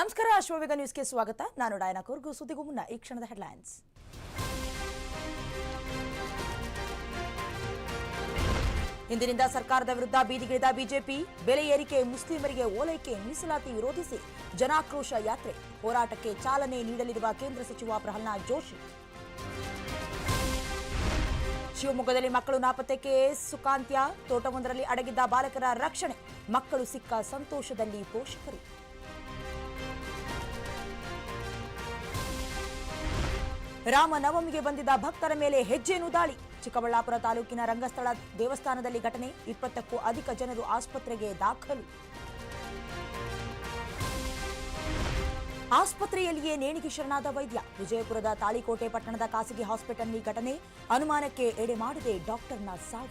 ನಮಸ್ಕಾರ ಅಶ್ವವೇಗ ನ್ಯೂಸ್ಗೆ ಸ್ವಾಗತ. ನಾನು ಡಾಯನಾ ಕೋರ್ಗು ಸುದ್ದಿಗೂ ಮುನ್ನ ಈ ಕ್ಷಣದ ಹೆಡ್ಲೈನ್ಸ್. ಇಂದಿನಿಂದ ಸರ್ಕಾರದ ವಿರುದ್ಧ ಬೀದಿಗಿಳಿದ ಬಿಜೆಪಿ, ಬೆಲೆ ಏರಿಕೆ ಮುಸ್ಲಿಮರಿಗೆ ಓಲೈಕೆ ಮೀಸಲಾತಿ ವಿರೋಧಿಸಿ ಜನಾಕ್ರೋಶ ಯಾತ್ರೆ. ಹೋರಾಟಕ್ಕೆ ಚಾಲನೆ ನೀಡಲಿರುವ ಕೇಂದ್ರ ಸಚಿವ ಪ್ರಹ್ಲಾದ್ ಜೋಶಿ. ಶಿವಮೊಗ್ಗದಲ್ಲಿ ಮಕ್ಕಳು ನಾಪತ್ತೆ ಕೇಸ್ ಸುಕಾಂತ್ಯ ತೋಟವೊಂದರಲ್ಲಿ ಅಡಗಿದ್ದ ಬಾಲಕರ ರಕ್ಷಣೆ. ಮಕ್ಕಳು ಸಿಕ್ಕ ಸಂತೋಷದಲ್ಲಿ ಪೋಷಕರು. ರಾಮನವಮಿಗೆ ಬಂದಿದ್ದ ಭಕ್ತರ ಮೇಲೆ ಹೆಜ್ಜೆನು ದಾಳಿ. ಚಿಕ್ಕಬಳ್ಳಾಪುರ ತಾಲೂಕಿನ ರಂಗಸ್ಥಳ ದೇವಸ್ಥಾನದಲ್ಲಿ ಘಟನೆ, ಇಪ್ಪತ್ತಕ್ಕೂ ಅಧಿಕ ಜನರು ಆಸ್ಪತ್ರೆಗೆ ದಾಖಲು. ಆಸ್ಪತ್ರೆಯಲ್ಲಿಯೇ ನೇಣಿಗೆ ಶರಣಾದ ವೈದ್ಯ. ವಿಜಯಪುರದ ತಾಳಿಕೋಟೆ ಪಟ್ಟಣದ ಖಾಸಗಿ ಹಾಸ್ಪಿಟಲ್ನಲ್ಲಿ ಘಟನೆ, ಅನುಮಾನಕ್ಕೆ ಎಡೆ ಮಾಡಿದೆ ಡಾಕ್ಟರ್ನ ಸಾವು.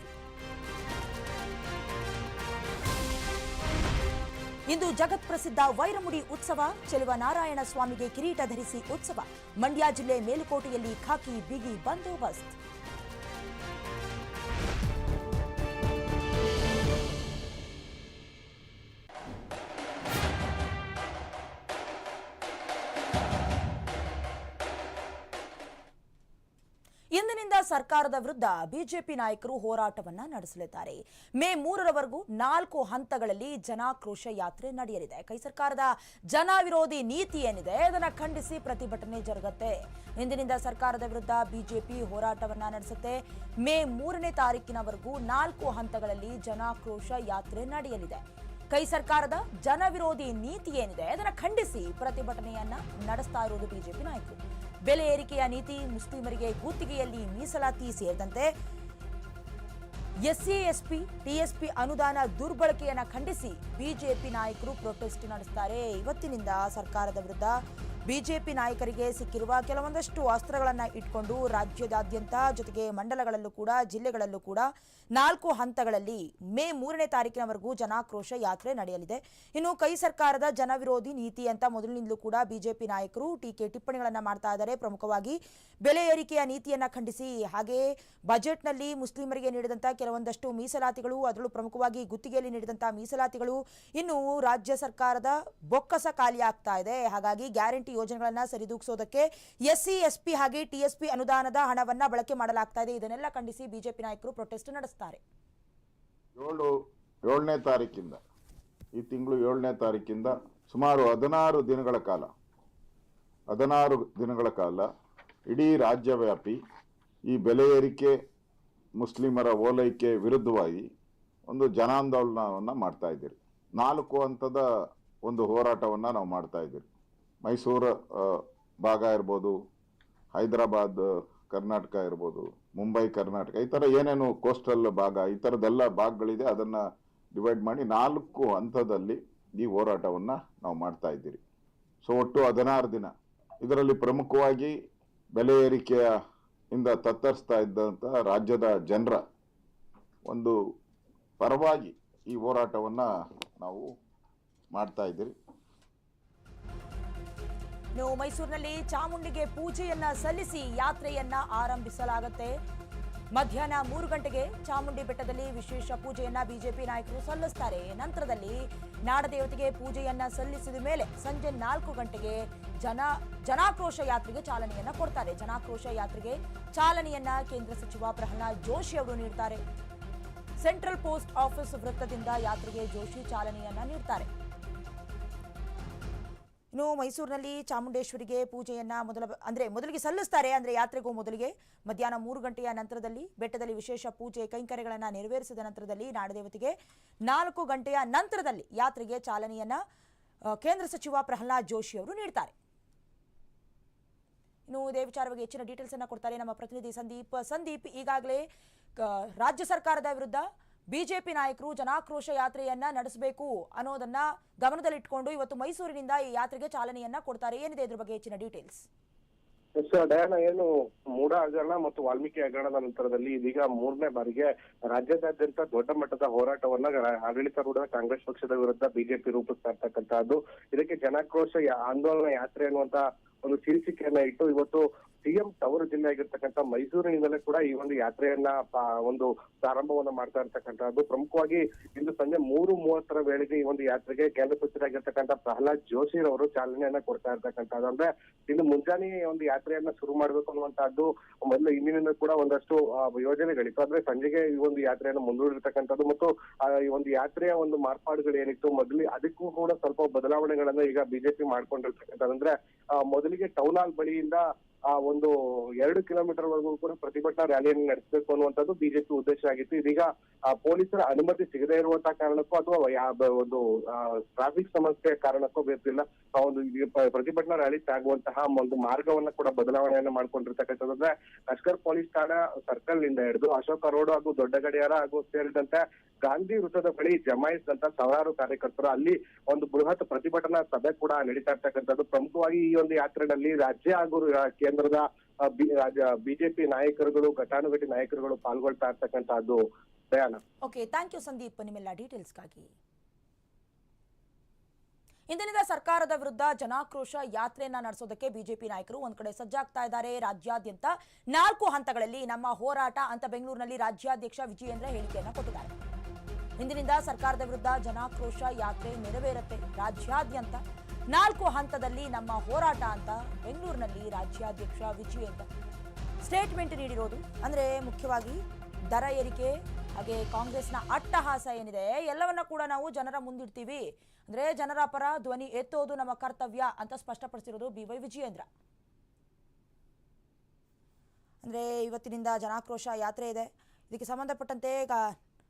ಇಂದು ಜಗತ್ ಪ್ರಸಿದ್ಧ ವೈರಮುಡಿ ಉತ್ಸವ ಚೆಲುವ ನಾರಾಯಣ ಸ್ವಾಮಿಗೆ ಕಿರೀಟ ಧರಿಸಿ ಉತ್ಸವ. ಮಂಡ್ಯ ಜಿಲ್ಲೆ ಮೇಲುಕೋಟೆಯಲ್ಲಿ ಖಾಕಿ ಬಿಗಿ ಬಂದೋಬಸ್ತ್. ಸರ್ಕಾರದ ವಿರುದ್ಧ ಬಿಜೆಪಿ ನಾಯಕರು ಹೋರಾಟವನ್ನ ನಡೆಸಲಿದ್ದಾರೆ. ಮೇ ಮೂರರವರೆಗೂ ನಾಲ್ಕು ಹಂತಗಳಲ್ಲಿ ಜನಾಕ್ರೋಶ ಯಾತ್ರೆ ನಡೆಯಲಿದೆ. ಕೈ ಸರ್ಕಾರದ ಜನ ವಿರೋಧಿ ನೀತಿ ಏನಿದೆ ಅದನ್ನ ಖಂಡಿಸಿ ಪ್ರತಿಭಟನೆ ಜರುಗತ್ತೆ. ಇಂದಿನಿಂದ ಸರ್ಕಾರದ ವಿರುದ್ಧ ಬಿಜೆಪಿ ಹೋರಾಟವನ್ನ ನಡೆಸುತ್ತೆ. ಮೇ ಮೂರನೇ ತಾರೀಕಿನವರೆಗೂ ನಾಲ್ಕು ಹಂತಗಳಲ್ಲಿ ಜನಾಕ್ರೋಶ ಯಾತ್ರೆ ನಡೆಯಲಿದೆ. ಕೈ ಸರ್ಕಾರದ ಜನ ವಿರೋಧಿ ನೀತಿ ಏನಿದೆ ಅದನ್ನ ಖಂಡಿಸಿ ಪ್ರತಿಭಟನೆಯನ್ನ ನಡೆಸ್ತಾ ಇರುವುದು ಬಿಜೆಪಿ ನಾಯಕರು. ಬೆಲೆ ಏರಿಕೆಯ ನೀತಿ ಮುಸ್ಲಿಮರಿಗೆ ಗುತ್ತಿಗೆಯಲ್ಲಿ ಮೀಸಲಾತಿ ಸೇರಿದಂತೆ ಎಸ್ಸಿ ಎಸ್ಪಿ ಟಿಎಸ್ಪಿ ಅನುದಾನ ದುರ್ಬಳಕೆಯನ್ನು ಖಂಡಿಸಿ ಬಿಜೆಪಿ ನಾಯಕರು ಪ್ರೊಟೆಸ್ಟ್ ನಡೆಸ್ತಾರೆ. ಇವತ್ತಿನಿಂದ ಸರ್ಕಾರದ ವಿರುದ್ಧ ಬಿಜೆಪಿ ನಾಯಕರಿಗೆ ಸಿಕ್ಕಿರುವ ಕೆಲವೊಂದಷ್ಟು ಅಸ್ತ್ರಗಳನ್ನು ಇಟ್ಕೊಂಡು ರಾಜ್ಯದಾದ್ಯಂತ ಜೊತೆಗೆ ಮಂಡಲಗಳಲ್ಲೂ ಕೂಡ, ಜಿಲ್ಲೆಗಳಲ್ಲೂ ಕೂಡ ನಾಲ್ಕು ಹಂತಗಳಲ್ಲಿ ಮೇ ಮೂರನೇ ತಾರೀಕಿನವರೆಗೂ ಜನಾಕ್ರೋಶ ಯಾತ್ರೆ ನಡೆಯಲಿದೆ. ಇನ್ನು ಕೈ ಸರ್ಕಾರದ ಜನವಿರೋಧಿ ನೀತಿ ಅಂತ ಮೊದಲಿನಿಂದಲೂ ಕೂಡ ಬಿಜೆಪಿ ನಾಯಕರು ಟೀಕೆ ಟಿಪ್ಪಣಿಗಳನ್ನು ಮಾಡ್ತಾ ಇದ್ದಾರೆ. ಪ್ರಮುಖವಾಗಿ ಬೆಲೆ ಏರಿಕೆಯ ನೀತಿಯನ್ನ ಖಂಡಿಸಿ ಹಾಗೆಯೇ ಬಜೆಟ್ನಲ್ಲಿ ಮುಸ್ಲಿಮರಿಗೆ ನೀಡಿದಂಥ ಕೆಲವೊಂದಷ್ಟು ಮೀಸಲಾತಿಗಳು, ಅದರಲ್ಲೂ ಪ್ರಮುಖವಾಗಿ ಗುತ್ತಿಗೆಯಲ್ಲಿ ನೀಡಿದಂಥ ಮೀಸಲಾತಿಗಳು ಇನ್ನು ರಾಜ್ಯ ಸರ್ಕಾರದ ಬೊಕ್ಕಸ ಖಾಲಿ ಇದೆ. ಹಾಗಾಗಿ ಗ್ಯಾರಂಟಿ ಯೋಜನೆಗಳನ್ನ ಸರಿದೂಗಿಸೋದಕ್ಕೆ ಎಸ್ಸಿ, ಎಸ್ಪಿ ಹಾಗೆ ಟಿಎಸ್ಪಿ ಅನುದಾನದ ಹಣವನ್ನ ಬಳಕೆ ಮಾಡಲಾಗ್ತಾ ಇದೆ. ಇದನ್ನೆಲ್ಲ ಖಂಡಿಸಿ ಬಿಜೆಪಿ ನಾಯಕರು ಪ್ರೊಟೆಸ್ಟ್ ನಡೆಸ್ತಾರೆ. ಏಳು, ಏಳನೇ ತಾರೀಕಿಂದ, ಈ ತಿಂಗಳು ಏಳನೇ ತಾರೀಕಿಂದ ಸುಮಾರು ಹದಿನಾರು ದಿನಗಳ ಕಾಲ, ಹದಿನಾರು ದಿನಗಳ ಕಾಲ ಇಡೀ ರಾಜ್ಯವ್ಯಾಪಿ ಈ ಬೆಲೆ ಏರಿಕೆ, ಮುಸ್ಲಿಮರ ಓಲೈಕೆ ವಿರುದ್ಧವಾಗಿ ಒಂದು ಜನಾಂದೋಲನವನ್ನು ಮಾಡ್ತಾ ಇದ್ದೀರಿ. ನಾಲ್ಕು ಹಂತದ ಒಂದು ಹೋರಾಟವನ್ನು ನಾವು ಮಾಡ್ತಾ ಇದ್ದೀರಿ. ಮೈಸೂರು ಭಾಗ ಇರ್ಬೋದು, ಹೈದರಾಬಾದ್, ಕರ್ನಾಟಕ ಇರ್ಬೋದು, ಮುಂಬೈ, ಕರ್ನಾಟಕ, ಈ ಥರ ಏನೇನು ಕೋಸ್ಟಲ್ ಭಾಗ, ಈ ಥರದ್ದೆಲ್ಲ ಭಾಗಗಳಿದೆ, ಅದನ್ನು ಡಿವೈಡ್ ಮಾಡಿ ನಾಲ್ಕು ಹಂತದಲ್ಲಿ ಈ ಹೋರಾಟವನ್ನು ನಾವು ಮಾಡ್ತಾ ಇದ್ದೀರಿ. ಸೊ ಒಟ್ಟು ಹದಿನಾರು ದಿನ. ಇದರಲ್ಲಿ ಪ್ರಮುಖವಾಗಿ ಬೆಲೆ ಏರಿಕೆಯ ಇಂದ ತತ್ತರಿಸ್ತಾ ಇದ್ದಂಥ ರಾಜ್ಯದ ಜನರ ಒಂದು ಪರವಾಗಿ ಈ ಹೋರಾಟವನ್ನು ನಾವು ಮಾಡ್ತಾ ಇದ್ದೀರಿ. ಇನ್ನು ಮೈಸೂರಿನಲ್ಲಿ ಚಾಮುಂಡಿಗೆ ಪೂಜೆಯನ್ನ ಸಲ್ಲಿಸಿ ಯಾತ್ರೆಯನ್ನ ಆರಂಭಿಸಲಾಗುತ್ತೆ. ಮಧ್ಯಾಹ್ನ ಮೂರು ಗಂಟೆಗೆ ಚಾಮುಂಡಿ ಬೆಟ್ಟದಲ್ಲಿ ವಿಶೇಷ ಪೂಜೆಯನ್ನ ಬಿಜೆಪಿ ನಾಯಕರು ಸಲ್ಲಿಸ್ತಾರೆ. ನಂತರದಲ್ಲಿ ನಾಡದೇವತೆಗೆ ಪೂಜೆಯನ್ನ ಸಲ್ಲಿಸಿದ ಮೇಲೆ ಸಂಜೆ ನಾಲ್ಕು ಗಂಟೆಗೆ ಜನ, ಜನಾಕ್ರೋಶ ಯಾತ್ರೆಗೆ ಚಾಲನೆಯನ್ನ ಕೊಡ್ತಾರೆ. ಜನಾಕ್ರೋಶ ಯಾತ್ರೆಗೆ ಚಾಲನೆಯನ್ನ ಕೇಂದ್ರ ಸಚಿವ ಪ್ರಹ್ಲಾದ್ ಜೋಶಿ ಅವರು ನೀಡ್ತಾರೆ. ಸೆಂಟ್ರಲ್ ಪೋಸ್ಟ್ ಆಫೀಸ್ ವೃತ್ತದಿಂದ ಯಾತ್ರೆಗೆ ಜೋಶಿ ಚಾಲನೆಯನ್ನ ನೀಡ್ತಾರೆ. ಇನ್ನು ಮೈಸೂರಿನಲ್ಲಿ ಚಾಮುಂಡೇಶ್ವರಿಗೆ ಪೂಜೆಯನ್ನ ಮೊದಲ ಅಂದ್ರೆ ಮೊದಲಿಗೆ ಸಲ್ಲಿಸ್ತಾರೆ ಅಂದ್ರೆ ಯಾತ್ರೆಗೂ ಮೊದಲಿಗೆ. ಮಧ್ಯಾಹ್ನ ಮೂರು ಗಂಟೆಯ ನಂತರದಲ್ಲಿ ಬೆಟ್ಟದಲ್ಲಿ ವಿಶೇಷ ಪೂಜೆ ಕೈಂಕರ್ಯಗಳನ್ನ ನೆರವೇರಿಸಿದ ನಂತರದಲ್ಲಿ ನಾಡದೇವತೆಗೆ ನಾಲ್ಕು ಗಂಟೆಯ ನಂತರದಲ್ಲಿ ಯಾತ್ರೆಗೆ ಚಾಲನೆಯನ್ನ ಕೇಂದ್ರ ಸಚಿವ ಪ್ರಹ್ಲಾದ್ ಜೋಶಿ ಅವರು ನೀಡ್ತಾರೆ. ಇನ್ನು ಇದೇ ವಿಚಾರವಾಗಿ ಹೆಚ್ಚಿನ ಡೀಟೇಲ್ಸ್ ಅನ್ನ ಕೊಡ್ತಾರೆ ನಮ್ಮ ಪ್ರತಿನಿಧಿ ಸಂದೀಪ್. ಸಂದೀಪ್, ಈಗಾಗಲೇ ರಾಜ್ಯ ಸರ್ಕಾರದ ವಿರುದ್ಧ ಬಿಜೆಪಿ ನಾಯಕರು ಜನಾಕ್ರೋಶ ಯಾತ್ರೆಯನ್ನ ನಡೆಸಬೇಕು ಅನ್ನೋದನ್ನ ಗಮನದಲ್ಲಿಟ್ಟುಕೊಂಡು ಇವತ್ತು ಮೈಸೂರಿನಿಂದ ಈ ಯಾತ್ರೆಗೆ ಚಾಲನೆಯನ್ನ ಕೊಡ್ತಾರೆ. ಏನಿದೆ ಇದ್ರ ಬಗ್ಗೆ ಹೆಚ್ಚಿನ ಡೀಟೇಲ್ಸ್ ಡಯಾನ, ಏನು ಮೂಡ ಹಗರಣ ಮತ್ತು ವಾಲ್ಮೀಕಿ ಹಗರಣದ ನಂತರದಲ್ಲಿ ಇದೀಗ ಮೂರನೇ ಬಾರಿಗೆ ರಾಜ್ಯದಾದ್ಯಂತ ದೊಡ್ಡ ಮಟ್ಟದ ಹೋರಾಟವನ್ನ ಆಡಳಿತಾರೂಢ ಕಾಂಗ್ರೆಸ್ ಪಕ್ಷದ ವಿರುದ್ಧ ಬಿಜೆಪಿ ರೂಪಿಸ್ತಾ ಇರ್ತಕ್ಕಂತಹದ್ದು ಇದಕ್ಕೆ ಜನಾಕ್ರೋಶ ಆಂದೋಲನ ಯಾತ್ರೆ ಅನ್ನುವಂತ ಒಂದು ಶೀರ್ಷಿಕೆಯನ್ನ ಇಟ್ಟು ಇವತ್ತು ಸಿಎಂ ತವರು ಜಿಲ್ಲೆ ಆಗಿರ್ತಕ್ಕಂಥ ಮೈಸೂರಿನಿಂದಲೇ ಕೂಡ ಈ ಒಂದು ಯಾತ್ರೆಯನ್ನ ಒಂದು ಪ್ರಾರಂಭವನ್ನ ಮಾಡ್ತಾ ಇರ್ತಕ್ಕಂಥದ್ದು. ಪ್ರಮುಖವಾಗಿ ಇಂದು ಸಂಜೆ ಮೂರು ಮೂವತ್ತರ ವೇಳೆಗೆ ಈ ಒಂದು ಯಾತ್ರೆಗೆ ಕೇಂದ್ರ ಸಚಿವರಾಗಿರ್ತಕ್ಕಂಥ ಪ್ರಹ್ಲಾದ್ ಜೋಶಿ ಅವರು ಚಾಲನೆಯನ್ನ ಕೊಡ್ತಾ ಇರ್ತಕ್ಕಂಥದ್ದು. ಅಂದ್ರೆ ಇನ್ನು ಮುಂಜಾನೆ ಒಂದು ಯಾತ್ರೆಯನ್ನ ಶುರು ಮಾಡಬೇಕು ಅನ್ನುವಂತಹದ್ದು ಮೊದಲು ಇಂದಿನಿಂದ ಕೂಡ ಒಂದಷ್ಟು ಯೋಜನೆಗಳಿತ್ತು. ಆದ್ರೆ ಸಂಜೆಗೆ ಈ ಒಂದು ಯಾತ್ರೆಯನ್ನು ಮುಂದೂಡಿರ್ತಕ್ಕಂಥದ್ದು ಮತ್ತು ಈ ಒಂದು ಯಾತ್ರೆಯ ಒಂದು ಮಾರ್ಪಾಡುಗಳು ಏನಿತ್ತು, ಮೊದಲು ಅದಕ್ಕೂ ಕೂಡ ಸ್ವಲ್ಪ ಬದಲಾವಣೆಗಳನ್ನ ಈಗ ಬಿಜೆಪಿ ಮಾಡ್ಕೊಂಡಿರ್ತಕ್ಕಂಥದ್ದು. ಅಂದ್ರೆ ಮೊದಲಿಗೆ ಟೌನ್ ಹಾಲ್ ಬಳಿಯಿಂದ ಆ ಒಂದು ಎರಡು ಕಿಲೋಮೀಟರ್ ವರೆಗೂ ಕೂಡ ಪ್ರತಿಭಟನಾ ರ್ಯಾಲಿಯನ್ನು ನಡೆಸಬೇಕು ಅನ್ನುವಂಥದ್ದು ಬಿಜೆಪಿ ಉದ್ದೇಶ ಆಗಿತ್ತು. ಇದೀಗ ಪೊಲೀಸರ ಅನುಮತಿ ಸಿಗದೇ ಇರುವಂತಹ ಕಾರಣಕ್ಕೂ ಅಥವಾ ಒಂದು ಟ್ರಾಫಿಕ್ ಸಮಸ್ಯೆ ಕಾರಣಕ್ಕೂ ಬೇಕಿಲ್ಲ ಆ ಒಂದು ಪ್ರತಿಭಟನಾ ರ್ಯಾಲಿ ಸಾಗುವಂತಹ ಒಂದು ಮಾರ್ಗವನ್ನ ಕೂಡ ಬದಲಾವಣೆಯನ್ನ ಮಾಡ್ಕೊಂಡಿರ್ತಕ್ಕಂಥದ್ದು ಲಷ್ಕರ್ ಪೊಲೀಸ್ ಠಾಣಾ ಸರ್ಕಲ್ನಿಂದ ಹಿಡಿದು ಅಶೋಕ ರೋಡ್ ಹಾಗೂ ದೊಡ್ಡ ಗಡಿಯಾರ ಹಾಗೂ ಸೇರಿದಂತೆ ಗಾಂಧಿ ವೃತ್ತದ ಬಳಿ ಜಮಾಯಿಸಿದಂತ ಸಾವಿರಾರು ಕಾರ್ಯಕರ್ತರು ಅಲ್ಲಿ ಒಂದು ಬೃಹತ್ ಪ್ರತಿಭಟನಾ ಸಭೆ ಕೂಡ ನಡೀತಾ ಇರ್ತಕ್ಕಂಥದ್ದು. ಪ್ರಮುಖವಾಗಿ ಈ ಒಂದು ಯಾತ್ರೆಯಲ್ಲಿ ರಾಜ್ಯ ಹಾಗೂ ಕೇಂದ್ರದ ಬಿಜೆಪಿ ನಾಯಕರುಗಳು, ಘಟಾನುಘಟಿ ನಾಯಕರುಗಳು ಪಾಲ್ಗೊಳ್ತಾ ಇರ್ತಕ್ಕಂತಹದ್ದು ಪ್ರಯಾಣ. ಓಕೆ ಥ್ಯಾಂಕ್ ಯು ಸಂದೀಪ್ ನಿಮ್ಮೆಲ್ಲ ಡೀಟೇಲ್ಸ್ಗಾಗಿ ಇಂದಿನಿಂದ ಸರ್ಕಾರದ ವಿರುದ್ಧ ಜನಾಕ್ರೋಶ ಯಾತ್ರೆಯನ್ನ ನಡೆಸೋದಕ್ಕೆ ಬಿಜೆಪಿ ನಾಯಕರು ಒಂದ್ ಕಡೆ ಸಜ್ಜಾಗ್ತಾ ಇದ್ದಾರೆ. ರಾಜ್ಯಾದ್ಯಂತ ನಾಲ್ಕು ಹಂತಗಳಲ್ಲಿ ನಮ್ಮ ಹೋರಾಟ ಅಂತ ಬೆಂಗಳೂರಿನಲ್ಲಿ ರಾಜ್ಯಾಧ್ಯಕ್ಷ ವಿಜಯೇಂದ್ರ ಹೇಳಿಕೆಯನ್ನ ಕೊಟ್ಟಿದ್ದಾರೆ. ಇಂದಿನಿಂದ ಸರ್ಕಾರದ ವಿರುದ್ಧ ಜನಾಕ್ರೋಶ ಯಾತ್ರೆ ನೆರವೇರುತ್ತೆ. ರಾಜ್ಯಾದ್ಯಂತ ನಾಲ್ಕು ಹಂತದಲ್ಲಿ ನಮ್ಮ ಹೋರಾಟ ಅಂತ ಬೆಂಗಳೂರಿನಲ್ಲಿ ರಾಜ್ಯಾಧ್ಯಕ್ಷ ವಿಜಯೇಂದ್ರ ಸ್ಟೇಟ್ಮೆಂಟ್ ನೀಡಿರೋದು. ಅಂದ್ರೆ ಮುಖ್ಯವಾಗಿ ದರ ಏರಿಕೆ, ಹಾಗೆ ಕಾಂಗ್ರೆಸ್ನ ಅಟ್ಟಹಾಸ ಏನಿದೆ, ಎಲ್ಲವನ್ನ ಕೂಡ ನಾವು ಜನರ ಮುಂದಿಡ್ತೀವಿ. ಅಂದ್ರೆ ಜನರ ಪರ ಧ್ವನಿ ಎತ್ತೋದು ನಮ್ಮ ಕರ್ತವ್ಯ ಅಂತ ಸ್ಪಷ್ಟಪಡಿಸಿರೋದು ಬಿ ವೈ ವಿಜಯೇಂದ್ರ. ಅಂದ್ರೆ ಇವತ್ತಿನಿಂದ ಜನಾಕ್ರೋಶ ಯಾತ್ರೆ ಇದೆ. ಇದಕ್ಕೆ ಸಂಬಂಧಪಟ್ಟಂತೆ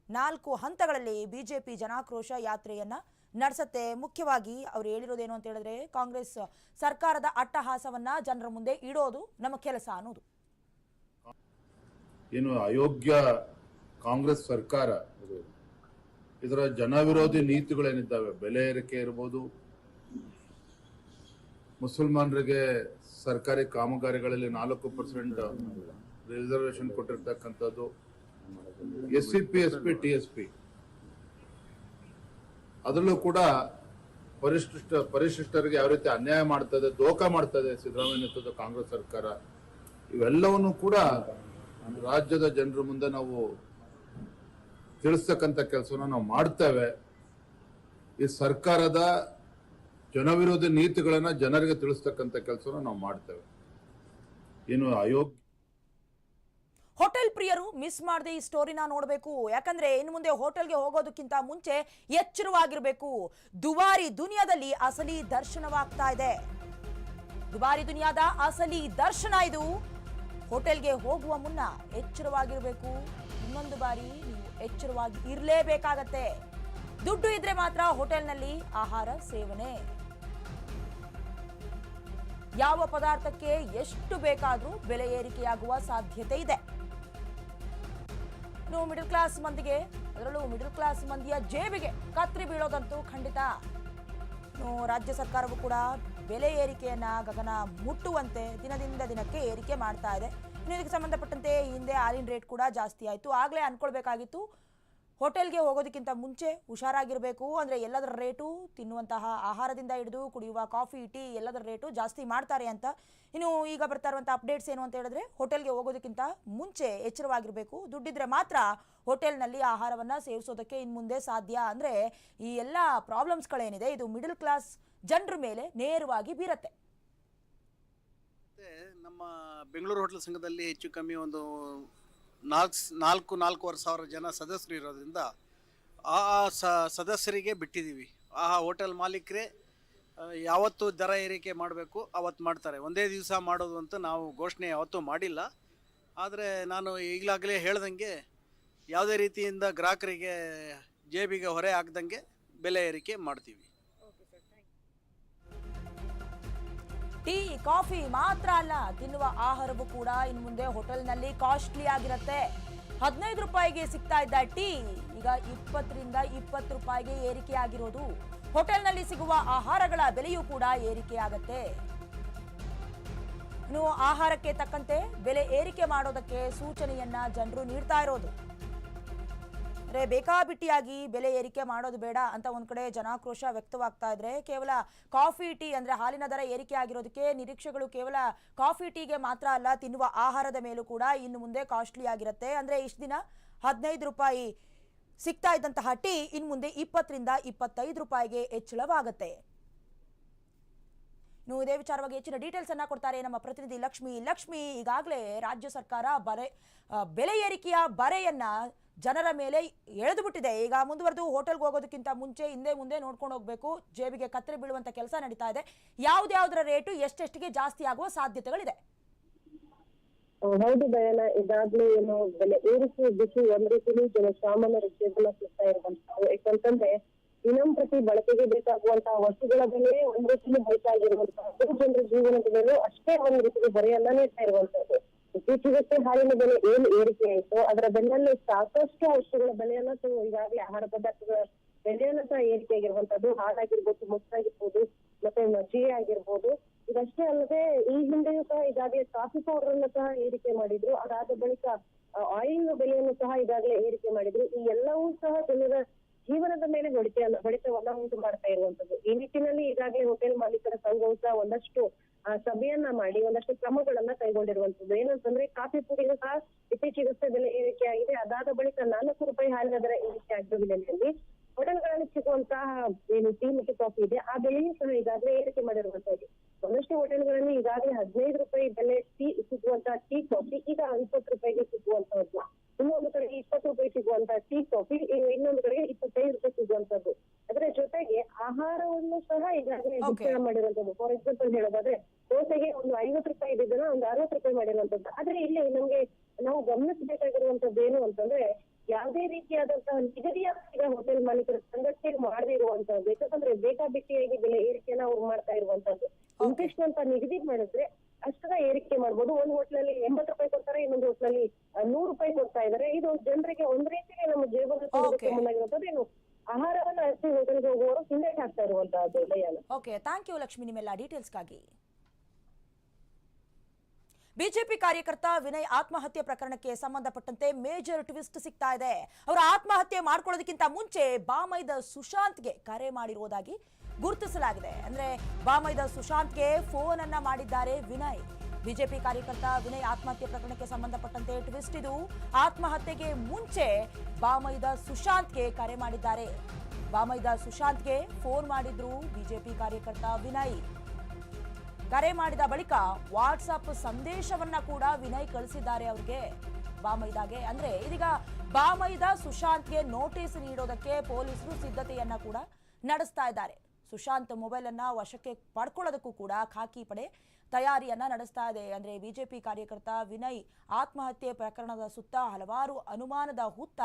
ನಾಲ್ಕು ಹಂತಗಳಲ್ಲಿ ಬಿಜೆಪಿ ಜನಾಕ್ರೋಶ ಯಾತ್ರೆಯನ್ನ ನಡೆಸುತ್ತೆ. ಮುಖ್ಯವಾಗಿ ಅವ್ರು ಹೇಳಿರೋದೇನು ಅಂತ ಹೇಳಿದ್ರೆ, ಕಾಂಗ್ರೆಸ್ ಸರ್ಕಾರದ ಅಟ್ಟಹಾಸವನ್ನ ಜನರ ಮುಂದೆ ಇಡೋದು ನಮ್ಮ ಕೆಲಸ ಅನ್ನೋದು. ಏನು ಅಯೋಗ್ಯ ಕಾಂಗ್ರೆಸ್ ಸರ್ಕಾರ ಇದು. ಇದರ ಜನವಿರೋಧಿ ನೀತಿಗಳೇನಿದ್ದಾವೆ? ಬೆಲೆ ಏರಿಕೆ ಇರ್ಬೋದು. ಮುಸಲ್ಮಾನರಿಗೆ ಸರ್ಕಾರಿ ಕಾಮಗಾರಿಗಳಲ್ಲಿ ನಾಲ್ಕು ಪರ್ಸೆಂಟ್ ರಿಸರ್ವೇಶನ್ ಕೊಟ್ಟಿರ್ತಕ್ಕಂಥದ್ದು. S C P S P T S P ಅದರಲ್ಲೂ ಕೂಡ ಪರಿಶಿಷ್ಟ ಪರಿಶಿಷ್ಟರಿಗೆ ಯಾವ ರೀತಿ ಅನ್ಯಾಯ ಮಾಡ್ತದೆ, ದೋಖ ಮಾಡ್ತದೆ ಸಿದ್ದರಾಮಯ್ಯ ನೇತೃತ್ವದ ಕಾಂಗ್ರೆಸ್ ಸರ್ಕಾರ, ಇವೆಲ್ಲವನ್ನು ಕೂಡ ರಾಜ್ಯದ ಜನರ ಮುಂದೆ ನಾವು ತಿಳಿಸ್ತಕ್ಕಂಥ ಕೆಲಸವನ್ನು ನಾವು ಮಾಡ್ತೇವೆ. ಈ ಸರ್ಕಾರದ ಜನವಿರೋಧಿ ನೀತಿಗಳನ್ನ ಜನರಿಗೆ ತಿಳಿಸ್ತಕ್ಕಂಥ ಕೆಲಸವನ್ನು ನಾವು ಮಾಡ್ತೇವೆ. ಏನು ಅಯೋಗ್ಯ ಹೋಟೆಲ್ ಪ್ರಿಯರು ಮಿಸ್ ಮಾಡದೆ ಈ ಸ್ಟೋರಿನ ನೋಡಬೇಕು. ಯಾಕಂದ್ರೆ ಇನ್ನು ಮುಂದೆ ಹೋಟೆಲ್ಗೆ ಹೋಗೋದಕ್ಕಿಂತ ಮುಂಚೆ ಎಚ್ಚರವಾಗಿರಬೇಕು. ದುಬಾರಿ ದುನಿಯಾದಲ್ಲಿ ಅಸಲಿ ದರ್ಶನವಾಗ್ತಾ ಇದೆ. ದುಬಾರಿ ದುನಿಯಾದ ಅಸಲಿ ದರ್ಶನ ಇದು. ಹೋಟೆಲ್ಗೆ ಹೋಗುವ ಮುನ್ನ ಎಚ್ಚರವಾಗಿರಬೇಕು. ಇನ್ನೊಂದು ಬಾರಿ ನೀವು ಎಚ್ಚರವಾಗಿ ಇರಲೇಬೇಕಾಗತ್ತೆ. ದುಡ್ಡು ಇದ್ರೆ ಮಾತ್ರ ಹೋಟೆಲ್ನಲ್ಲಿ ಆಹಾರ, ಸೇವನೆ. ಯಾವ ಪದಾರ್ಥಕ್ಕೆ ಎಷ್ಟು ಬೇಕಾದರೂ ಬೆಲೆ ಏರಿಕೆಯಾಗುವ ಸಾಧ್ಯತೆ ಇದೆ. ಇನ್ನು ಮಿಡಲ್ ಕ್ಲಾಸ್ ಮಂದಿಗೆ, ಅದರಲ್ಲೂ ಮಿಡಲ್ ಕ್ಲಾಸ್ ಮಂದಿಯ ಜೇಬಿಗೆ ಕತ್ರಿ ಬೀಳೋದಂತೂ ಖಂಡಿತ. ರಾಜ್ಯ ಸರ್ಕಾರವು ಕೂಡ ಬೆಲೆ ಏರಿಕೆಯನ್ನ ಗಗನ ಮುಟ್ಟುವಂತೆ ದಿನದಿಂದ ದಿನಕ್ಕೆ ಏರಿಕೆ ಮಾಡ್ತಾ ಇದೆ. ಇನ್ನು ಇದಕ್ಕೆ ಸಂಬಂಧಪಟ್ಟಂತೆ ಹಿಂದೆ ಹಾಲಿನ ರೇಟ್ ಕೂಡ ಜಾಸ್ತಿ ಆಯಿತು. ಆಗಲೇ ಅನ್ಕೊಳ್ಬೇಕಾಗಿತ್ತು. ಹೋಟೆಲ್ಗೆ ಹೋಗೋದಕ್ಕಿಂತ ಮುಂಚೆ ಹುಷಾರಾಗಿರಬೇಕು, ಅಂದರೆ ಎಲ್ಲದರ ರೇಟು, ತಿನ್ನುವಂತಹ ಆಹಾರದಿಂದ ಹಿಡಿದು ಕುಡಿಯುವ ಕಾಫಿ, ಟೀ ಎಲ್ಲದರ ರೇಟು ಜಾಸ್ತಿ ಮಾಡ್ತಾರೆ ಅಂತ. ಇನ್ನು ಈಗ ಬರ್ತಾ ಇರುವಂಥ ಅಪ್ಡೇಟ್ಸ್ ಏನು ಅಂತ ಹೇಳಿದ್ರೆ, ಹೋಟೆಲ್ಗೆ ಹೋಗೋದಕ್ಕಿಂತ ಮುಂಚೆ ಎಚ್ಚರವಾಗಿರಬೇಕು. ದುಡ್ಡಿದ್ರೆ ಮಾತ್ರ ಹೋಟೆಲ್ನಲ್ಲಿ ಆಹಾರವನ್ನು ಸೇವಿಸೋದಕ್ಕೆ ಇನ್ನು ಮುಂದೆ ಸಾಧ್ಯ. ಅಂದರೆ ಈ ಎಲ್ಲ ಪ್ರಾಬ್ಲಮ್ಸ್ಗಳೇನಿದೆ, ಇದು ಮಿಡಲ್ ಕ್ಲಾಸ್ ಜನರ ಮೇಲೆ ನೇರವಾಗಿ ಬೀರತ್ತೆ. ನಮ್ಮ ಬೆಂಗಳೂರು ಹೋಟೆಲ್ ಸಂಘದಲ್ಲಿ ಹೆಚ್ಚು ಕಮ್ಮಿ ಒಂದು ನಾಲ್ಕು ನಾಲ್ಕು ನಾಲ್ಕೂವರೆ ಸಾವಿರ ಜನ ಸದಸ್ಯರು ಇರೋದ್ರಿಂದ ಆ ಸದಸ್ಯರಿಗೆ ಬಿಟ್ಟಿದ್ದೀವಿ. ಆ ಹೋಟೆಲ್ ಮಾಲೀಕರೇ ಯಾವತ್ತು ದರ ಏರಿಕೆ ಮಾಡಬೇಕು ಅವತ್ತು ಮಾಡ್ತಾರೆ. ಒಂದೇ ದಿವಸ ಮಾಡೋದು ಅಂತ ನಾವು ಘೋಷಣೆ ಯಾವತ್ತೂ ಮಾಡಿಲ್ಲ. ಆದರೆ ನಾನು ಈಗಲಾಗಲೇ ಹೇಳ್ದಂಗೆ ಯಾವುದೇ ರೀತಿಯಿಂದ ಗ್ರಾಹಕರಿಗೆ ಜೇಬಿಗೆ ಹೊರೆ ಹಾಕ್ದಂಗೆ ಬೆಲೆ ಏರಿಕೆ ಮಾಡ್ತೀವಿ. ಟೀ, ಕಾಫಿ ಮಾತ್ರ ಅಲ್ಲ, ತಿನ್ನುವ ಆಹಾರವು ಕೂಡ ಇನ್ನು ಮುಂದೆ ಹೋಟೆಲ್ನಲ್ಲಿ ಕಾಸ್ಟ್ಲಿ ಆಗಿರುತ್ತೆ. ಹದಿನೈದು ರೂಪಾಯಿಗೆ ಸಿಗ್ತಾ ಇದ್ದ ಟೀ, ಈಗ ಇಪ್ಪತ್ತರಿಂದ ಇಪ್ಪತ್ತು ರೂಪಾಯಿಗೆ ಏರಿಕೆ ಆಗಿರೋದು ಹೋಟೆಲ್ನಲ್ಲಿ ಸಿಗುವ ಆಹಾರಗಳ ಬೆಲೆಯೂ ಕೂಡ ಏರಿಕೆ ಆಗತ್ತೆ ಇನ್ನು ಆಹಾರಕ್ಕೆ ತಕ್ಕಂತೆ ಬೆಲೆ ಏರಿಕೆ ಮಾಡೋದಕ್ಕೆ ಸೂಚನೆಯನ್ನ ಜನರು ನೀಡ್ತಾ ಇರೋದು. ಅಂದರೆ ಬೇಕಾಬಿಟ್ಟಿಯಾಗಿ ಬೆಲೆ ಏರಿಕೆ ಮಾಡೋದು ಬೇಡ ಅಂತ ಒಂದು ಕಡೆ ಜನಾಕ್ರೋಶ ವ್ಯಕ್ತವಾಗ್ತಾ ಇದ್ರೆ, ಕೇವಲ ಕಾಫಿ ಟೀ ಅಂದರೆ ಹಾಲಿನ ದರ ಏರಿಕೆ ಆಗಿರೋದಕ್ಕೆ ನಿರೀಕ್ಷೆಗಳು ಕೇವಲ ಕಾಫಿ ಟೀಗೆ ಮಾತ್ರ ಅಲ್ಲ, ತಿನ್ನುವ ಆಹಾರದ ಮೇಲೂ ಕೂಡ ಇನ್ನು ಮುಂದೆ ಕಾಸ್ಟ್ಲಿ ಆಗಿರುತ್ತೆ. ಅಂದರೆ ಇಷ್ಟು ದಿನ ಹದಿನೈದು ರೂಪಾಯಿ ಸಿಗ್ತಾ ಇದ್ದಂತಹ ಟೀ ಇನ್ನು ಮುಂದೆ ಇಪ್ಪತ್ತರಿಂದ ಇಪ್ಪತ್ತೈದು ರೂಪಾಯಿಗೆ ಹೆಚ್ಚಳವಾಗುತ್ತೆ. ಇನ್ನು ಇದೇ ವಿಚಾರವಾಗಿ ಹೆಚ್ಚಿನ ಡೀಟೇಲ್ಸ್ ಅನ್ನ ಕೊಡ್ತಾರೆ ನಮ್ಮ ಪ್ರತಿನಿಧಿ ಲಕ್ಷ್ಮಿ. ಲಕ್ಷ್ಮಿ, ಈಗಾಗಲೇ ರಾಜ್ಯ ಸರ್ಕಾರ ಬರೆ ಬೆಲೆ ಏರಿಕೆಯ ಬರೆಯನ್ನ ಜನರ ಮೇಲೆ ಎಳೆದು ಬಿಟ್ಟಿದೆ. ಈಗ ಮುಂದುವರೆದು ಹೋಟೆಲ್ಗೆ ಹೋಗೋದಕ್ಕಿಂತ ಮುಂಚೆ ಹಿಂದೆ ಮುಂದೆ ನೋಡ್ಕೊಂಡು ಹೋಗಬೇಕು. ಜೇಬಿಗೆ ಕತ್ತರಿ ಬೀಳುವಂತ ಕೆಲಸ ನಡೀತಾ ಇದೆ. ಯಾವ್ದ್ಯಾವ್ದರ ರೇಟು ಎಷ್ಟೆಷ್ಟಿಗೆ ಜಾಸ್ತಿ ಆಗುವ ಸಾಧ್ಯತೆಗಳಿದೆ? ಹೌದು ಬಯಲ ಇದಾಗ್ಲೂ ಏನು ಬೆಲೆ ಏರಿಕೆ ಬಿಸಿ ಒಂದ್ ಜೀವನ ಸಿಗ್ತಾ ಇರುವಂತದ್ದು ಯಾಕಂತಂದ್ರೆ ದಿನಂ ಪ್ರತಿ ಬಳಕೆಗೆ ಬೇಕಾಗುವಂತಹ ವಸ್ತುಗಳ ಬೆಲೆ ಒಂದ್ ರೀತಿಯಲ್ಲಿ ಬೈತಾ ಆಗಿರುವಂತಹದ್ದು ಜನರ ಜೀವನದ ಬೆಲೆ ಅಷ್ಟೇ ಒಂದ್ ರೀತಿಲಿ ಬರೆಯನ್ನ ನೀಡ್ತಾ ಇರುವಂತದ್ದು. ಇತ್ತೀಚೆಗಷ್ಟೇ ಹಾಲಿನ ಬೆಲೆ ಏನು ಏರಿಕೆ ಆಯ್ತು, ಅದರ ಬೆನ್ನಲ್ಲೇ ಸಾಕಷ್ಟು ವಸ್ತುಗಳ ಬೆಲೆಯನ್ನ ಈಗಾಗಲೇ ಆಹಾರ ಪದಾರ್ಥಗಳ ಬೆಲೆಯನ್ನ ಸಹ ಏರಿಕೆ ಆಗಿರುವಂತದ್ದು. ಹಾಲಾಗಿರ್ಬೋದು ಮೊಸರಾಗಿರ್ಬೋದು ಮತ್ತೆ ಮಜ್ಜಿಗೆ ಆಗಿರ್ಬೋದು. ಇದಷ್ಟೇ ಅಲ್ಲದೆ ಈ ಹಿಂದೆಯೂ ಸಹ ಈಗಾಗಲೇ ಕಾಫಿ ಪೌಡರ್ ಅನ್ನ ಸಹ ಏರಿಕೆ ಮಾಡಿದ್ರು. ಅದಾದ ಬಳಿಕ ಆಯಿಲ್ ಬೆಲೆಯನ್ನು ಸಹ ಈಗಾಗಲೇ ಏರಿಕೆ ಮಾಡಿದ್ರು. ಈ ಎಲ್ಲವೂ ಸಹ ಜನರ ಜೀವನದ ಮೇಲೆ ಹೊಡೆತ ಹೊಡೆತವನ್ನ ಉಂಟು ಮಾಡ್ತಾ ಇರುವಂತದ್ದು. ಈ ನಿಟ್ಟಿನಲ್ಲಿ ಈಗಾಗಲೇ ಹೋಟೆಲ್ ಮಾಲೀಕರ ಸಂಘವು ಸಹ ಒಂದಷ್ಟು ಸಭೆಯನ್ನ ಮಾಡಿ, ಒಂದಷ್ಟು ಕ್ರಮಗಳನ್ನ ಕೈಗೊಂಡಿರುವಂತದ್ದು. ಏನಂತಂದ್ರೆ ಕಾಫಿ ಪುಡಿಗೂ ಸಹ ಇತ್ತೀಚೆಗಷ್ಟೇ ಬೆಲೆ ಏರಿಕೆ ಆಗಿದೆ. ಅದಾದ ಬಳಿಕ ನಾಲ್ಕು ರೂಪಾಯಿ ಹಾಲಿನ ದರ ಏರಿಕೆ ಆಗಿರುವ ಹಿನ್ನೆಲೆಯಲ್ಲಿ ಹೋಟೆಲ್ಗಳಲ್ಲಿ ಸಿಗುವಂತಹ, ಏನು ಟೀ ಮತ್ತು ಕಾಫಿ ಇದೆ. ಆ ಬೆಲೆಯೂ ಸಹ ಈಗಾಗಲೇ ಏರಿಕೆ ಮಾಡಿರುವಂತದ್ದು. ಒಂದಷ್ಟು ಹೋಟೆಲ್ಗಳಲ್ಲಿ ಈಗಾಗಲೇ ಹದಿನೈದು ರೂಪಾಯಿ ಬೆಲೆ ಟೀ ಸಿಗುವಂತಹ ಟೀ ಕಾಫಿ ಈಗ ಇಪ್ಪತ್ತು ರೂಪಾಯಿಗೆ ಸಿಗುವಂತಹದ್ದು. ಇನ್ನೊಂದು ಕಡೆಗೆ ಇಪ್ಪತ್ತು ರೂಪಾಯಿ ಸಿಗುವಂತಹ ಟೀ ಕಾಫಿ ಇನ್ನು- ಇನ್ನೊಂದು ಕಡೆಗೆ ಇಪ್ಪತ್ತೈದು ರೂಪಾಯಿ ಸಿಗುವಂತದ್ದು ಅದರ ಜೊತೆಗೆ ಆಹಾರವನ್ನು ಸಹ ಈಗಾಗಲೇ. ಹೆಚ್ಚಳ ಮಾಡಿರುವಂತದ್ದು. ಫಾರ್ ಎಕ್ಸಾಂಪಲ್ ಹೇಳೋದಾದ್ರೆ ದೋಸೆಗೆ ಒಂದು ಐವತ್ತು ರೂಪಾಯಿ ಇದ್ದಿದ್ದನ್ನ ಒಂದು ಅರವತ್ತು ರೂಪಾಯಿ ಮಾಡಿರುವಂತದ್ದು. ಆದ್ರೆ ಇಲ್ಲಿ ನಮ್ಗೆ ನಾವು ಗಮನಿಸಬೇಕಾಗಿರುವಂತದ್ದು ಏನು ಅಂತಂದ್ರೆ ಯಾವುದೇ ರೀತಿಯಾದಂತಹ ನಿಗದಿಯ ಈಗ ಹೋಟೆಲ್ ಮಾಲೀಕರ ಸಂಘಟನೆ ಮಾಡದಿರುವಂತದ್ದು ಯಾಕಂದ್ರೆ ಬೇಕಾಬಿಟ್ಟಿಯಾಗಿ ಬೆಲೆ ಏರಿಕೆಯನ್ನ ಅವ್ರು ಮಾಡ್ತಾ ಇರುವಂತದ್ದು ಇಂತಿಷ್ಟು ಅಂತ ನಿಗದಿ ಮಾಡಿದ್ರೆ ಅಷ್ಟರ ಏರಿಕೆ ಮಾಡ್ಬೋದು. ಒಂದ್ ಹೋಟ್ಲಲ್ಲಿ ಎಂಬತ್ತು ರೂಪಾಯಿ ಕೊಡ್ತಾರೆ ಇನ್ನೊಂದು ಹೋಟ್ಲಲ್ಲಿ ನೂರು ರೂಪಾಯಿ ಕೊಡ್ತಾ ಇದಾರೆ ಇದು ಜನರಿಗೆ ಒಂದ್ ರೀತಿಯಲ್ಲಿ ನಮ್ಮ ಜೀವನ ಏನು ಆಹಾರವನ್ನ ಹೋಟೆಲ್ಗೆ ಹೋಗುವವರು ಓಕೆ ಥ್ಯಾಂಕ್ ಯು ಲಕ್ಷ್ಮಿ, ನಿಮ್ಮೆಲ್ಲ ಡೀಟೇಲ್ಸ್ಗಾಗಿ ಬಿಜೆಪಿ ಕಾರ್ಯಕರ್ತ ವಿನಯ್ ಆತ್ಮಹತ್ಯೆ ಪ್ರಕರಣಕ್ಕೆ ಸಂಬಂಧಪಟ್ಟಂತೆ ಮೇಜರ್ ಟ್ವಿಸ್ಟ್ ಸಿಗ್ತಾ ಇದೆ. ಅವರು ಆತ್ಮಹತ್ಯೆ ಮಾಡ್ಕೊಳ್ಳೋದಕ್ಕಿಂತ ಮುಂಚೆ ಬಾಮೈದ ಸುಶಾಂತ್ಗೆ ಕರೆ ಮಾಡಿರುವುದಾಗಿ ಗುರುತಿಸಲಾಗಿದೆ. ಅಂದ್ರೆ ಬಾಮೈದ ಸುಶಾಂತ್ಗೆ ಫೋನ್ ಅನ್ನ ಮಾಡಿದ್ದಾರೆ ವಿನಯ್. ಬಿಜೆಪಿ ಕಾರ್ಯಕರ್ತ ವಿನಯ್ ಆತ್ಮಹತ್ಯೆ ಪ್ರಕರಣಕ್ಕೆ ಸಂಬಂಧಪಟ್ಟಂತೆ ಟ್ವಿಸ್ಟ್ ಇದು. ಆತ್ಮಹತ್ಯೆಗೆ ಮುಂಚೆ ಬಾಮೈದ ಸುಶಾಂತ್ಗೆ ಕರೆ ಮಾಡಿದ್ದಾರೆ. ಬಾಮೈದ ಸುಶಾಂತ್ಗೆ ಫೋನ್ ಮಾಡಿದ್ರು ಬಿಜೆಪಿ ಕಾರ್ಯಕರ್ತ ವಿನಯ್. ಕರೆ ಮಾಡಿದ ಬಳಿಕ ವಾಟ್ಸಪ್ ಸಂದೇಶವನ್ನ ಕೂಡ ವಿನಯ್ ಕಳಿಸಿದ್ದಾರೆ ಅವ್ರಿಗೆ. ಬಾಮೈದಾಗೆ ಅಂದ್ರೆ ಇದೀಗ ಬಾಮೈದ ಸುಶಾಂತ್ಗೆ ನೋಟಿಸ್ ನೀಡೋದಕ್ಕೆ ಪೊಲೀಸರು ಸಿದ್ಧತೆಯನ್ನ ಕೂಡ ನಡೆಸ್ತಾ ಇದ್ದಾರೆ. ಸುಶಾಂತ್ ಮೊಬೈಲ್ ಅನ್ನ ವಶಕ್ಕೆ ಪಡ್ಕೊಳ್ಳೋದಕ್ಕೂ ಕೂಡ ಖಾಕಿ ಪಡೆ ತಯಾರಿಯನ್ನ ನಡೆಸ್ತಾ ಇದೆ. ಅಂದ್ರೆ ಬಿಜೆಪಿ ಕಾರ್ಯಕರ್ತ ವಿನಯ್ ಆತ್ಮಹತ್ಯೆ ಪ್ರಕರಣದ ಸುತ್ತ ಹಲವಾರು ಅನುಮಾನದ ಹುತ್ತ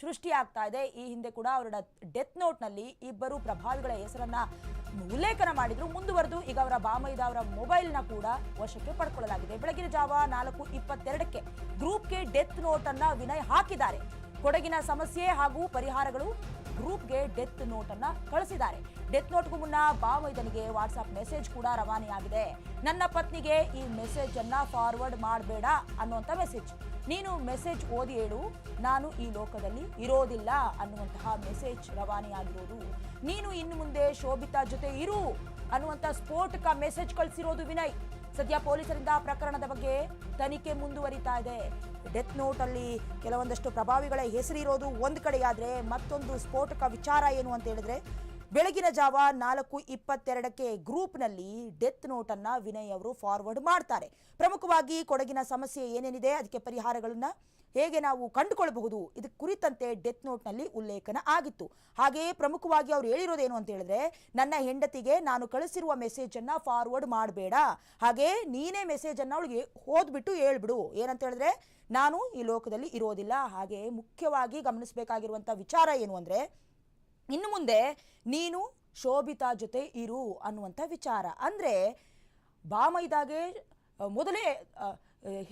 ಸೃಷ್ಟಿಯಾಗ್ತಾ ಇದೆ. ಈ ಹಿಂದೆ ಕೂಡ ಅವರ ಡೆತ್ ನೋಟ್ನಲ್ಲಿ ಇಬ್ಬರು ಪ್ರಭಾವಿಗಳ ಹೆಸರನ್ನ ಉಲ್ಲೇಖನ ಮಾಡಿದ್ರು. ಮುಂದುವರೆದು ಈಗ ಅವರ ಬಾಮೈದ ಅವರ ಮೊಬೈಲ್ನ ಕೂಡ ವಶಕ್ಕೆ ಪಡ್ಕೊಳ್ಳಲಾಗಿದೆ. ಬೆಳಗಿನ ಜಾವ ನಾಲ್ಕು ಇಪ್ಪತ್ತೆರಡಕ್ಕೆ ಗ್ರೂಪ್ಗೆ ಡೆತ್ ನೋಟ್ ಅನ್ನ ವಿನಯ್ ಹಾಕಿದ್ದಾರೆ. ಕೊಡಗಿನ ಸಮಸ್ಯೆ ಹಾಗೂ ಪರಿಹಾರಗಳು ಗ್ರೂಪ್ಗೆ ಡೆತ್ ನೋಟ್ ಅನ್ನ ಕಳಿಸಿದ್ದಾರೆ. ಡೆತ್ ನೋಟ್ಗೂ ಮುನ್ನ ಬಾಮೈದನಿಗೆ ವಾಟ್ಸ್ಆಪ್ ಮೆಸೇಜ್ ಕೂಡ ರವಾನೆಯಾಗಿದೆ. ನನ್ನ ಪತ್ನಿಗೆ ಈ ಮೆಸೇಜ್ ಅನ್ನ ಫಾರ್ವರ್ಡ್ ಮಾಡಬೇಡ ಅನ್ನುವಂಥ ಮೆಸೇಜ್. ನೀನು ಮೆಸೇಜ್ ಓದಿ ಹೇಳು. ನಾನು ಈ ಲೋಕದಲ್ಲಿ ಇರೋದಿಲ್ಲ ಅನ್ನುವಂತಹ ಮೆಸೇಜ್ ರವಾನೆಯಾಗಿರೋದು. ನೀನು ಇನ್ನು ಮುಂದೆ ಶೋಭಿತಾ ಜೊತೆ ಇರು ಅನ್ನುವಂಥ ಸ್ಫೋಟಕ ಮೆಸೇಜ್ ಕಳಿಸಿರೋದು ವಿನಯ್. ಸದ್ಯ ಪೊಲೀಸರಿಂದ ಪ್ರಕರಣದ ಬಗ್ಗೆ ತನಿಖೆ ಮುಂದುವರಿತಾ ಇದೆ. ಡೆತ್ ನೋಟ್ ಅಲ್ಲಿ ಕೆಲವೊಂದಷ್ಟು ಪ್ರಭಾವಿಗಳ ಹೆಸರಿರೋದು ಒಂದು ಕಡೆಯಾದ್ರೆ ಮತ್ತೊಂದು ಸ್ಫೋಟಕ ವಿಚಾರ ಏನು ಅಂತ ಹೇಳಿದ್ರೆ ಬೆಳಗಿನ ಜಾವ ನಾಲ್ಕು ಇಪ್ಪತ್ತೆರಡಕ್ಕೆ ಗ್ರೂಪ್ನಲ್ಲಿ ಡೆತ್ ನೋಟ್ ಅನ್ನ ವಿನಯ್ ಅವರು ಫಾರ್ವರ್ಡ್ ಮಾಡ್ತಾರೆ. ಪ್ರಮುಖವಾಗಿ ಕೊಡಗಿನ ಸಮಸ್ಯೆ ಏನೇನಿದೆ, ಅದಕ್ಕೆ ಪರಿಹಾರಗಳನ್ನ ಹೇಗೆ ನಾವು ಕಂಡುಕೊಳ್ಳಬಹುದು ಇದಕ್ಕೆ ಕುರಿತಂತೆ ಡೆತ್ ನೋಟ್ನಲ್ಲಿ ಉಲ್ಲೇಖನ ಆಗಿತ್ತು. ಹಾಗೆಯೇ ಪ್ರಮುಖವಾಗಿ ಅವ್ರು ಹೇಳಿರೋದೇನು ಅಂತ ಹೇಳಿದ್ರೆ, ನನ್ನ ಹೆಂಡತಿಗೆ ನಾನು ಕಳಿಸಿರುವ ಮೆಸೇಜನ್ನು ಫಾರ್ವರ್ಡ್ ಮಾಡಬೇಡ. ಹಾಗೆ ನೀನೇ ಮೆಸೇಜನ್ನು ಅವಳಿಗೆ ಓದ್ಬಿಟ್ಟು ಹೇಳ್ಬಿಡು. ಏನಂತ ಹೇಳಿದ್ರೆ, ನಾನು ಈ ಲೋಕದಲ್ಲಿ ಇರೋದಿಲ್ಲ. ಹಾಗೆ ಮುಖ್ಯವಾಗಿ ಗಮನಿಸಬೇಕಾಗಿರುವಂಥ ವಿಚಾರ ಏನು ಅಂದರೆ ಇನ್ನು ಮುಂದೆ ನೀನು ಶೋಭಿತಾ ಜೊತೆ ಇರು ಅನ್ನುವಂಥ ವಿಚಾರ. ಅಂದರೆ ಬಾಮೈದಾಗೆ ಮೊದಲೇ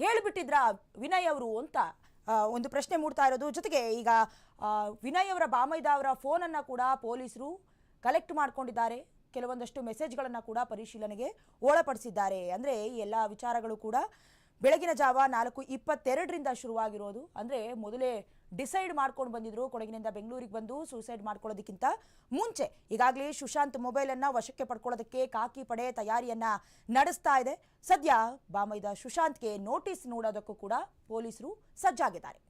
ಹೇಳಿಬಿಟ್ಟಿದ್ರ ವಿನಯ್ ಅವರು ಅಂತ ಒಂದು ಪ್ರಶ್ನೆ ಮೂಡ್ತಾ ಇರೋದು. ಜೊತೆಗೆ ಈಗ ವಿನಯ್ ಅವರ ಬಾಮೈದ ಅವರ ಫೋನನ್ನು ಕೂಡ ಪೊಲೀಸರು ಕಲೆಕ್ಟ್ ಮಾಡ್ಕೊಂಡಿದ್ದಾರೆ. ಕೆಲವೊಂದಷ್ಟು ಮೆಸೇಜ್ಗಳನ್ನು ಕೂಡ ಪರಿಶೀಲನೆಗೆ ಒಳಪಡಿಸಿದ್ದಾರೆ. ಅಂದರೆ ಈ ಎಲ್ಲ ವಿಚಾರಗಳು ಕೂಡ ಬೆಳಗಿನ ಜಾವ ನಾಲ್ಕು ಇಪ್ಪತ್ತೆರಡರಿಂದ ಶುರುವಾಗಿರೋದು. ಅಂದರೆ ಮೊದಲೇ ಡಿಸೈಡ್ ಮಾಡ್ಕೊಂಡು ಬಂದಿದ್ರು. ಕೊಡಗಿನಿಂದ ಬೆಂಗಳೂರಿಗೆ ಬಂದು ಸೂಸೈಡ್ ಮಾಡ್ಕೊಳ್ಳೋದಕ್ಕಿಂತ ಮುಂಚೆ ಈಗಾಗಲೇ ಸುಶಾಂತ್ ಮೊಬೈಲನ್ನು ವಶಕ್ಕೆ ಪಡ್ಕೊಳ್ಳೋದಕ್ಕೆ ಕಾಕಿ ಪಡೆ ತಯಾರಿಯನ್ನ ನಡೆಸ್ತಾ ಇದೆ. ಸದ್ಯ ಬಾಮೈದ ಸುಶಾಂತ್ಗೆ ನೋಟಿಸ್ ನೋಡೋದಕ್ಕೂ ಕೂಡ ಪೊಲೀಸರು ಸಜ್ಜಾಗಿದ್ದಾರೆ.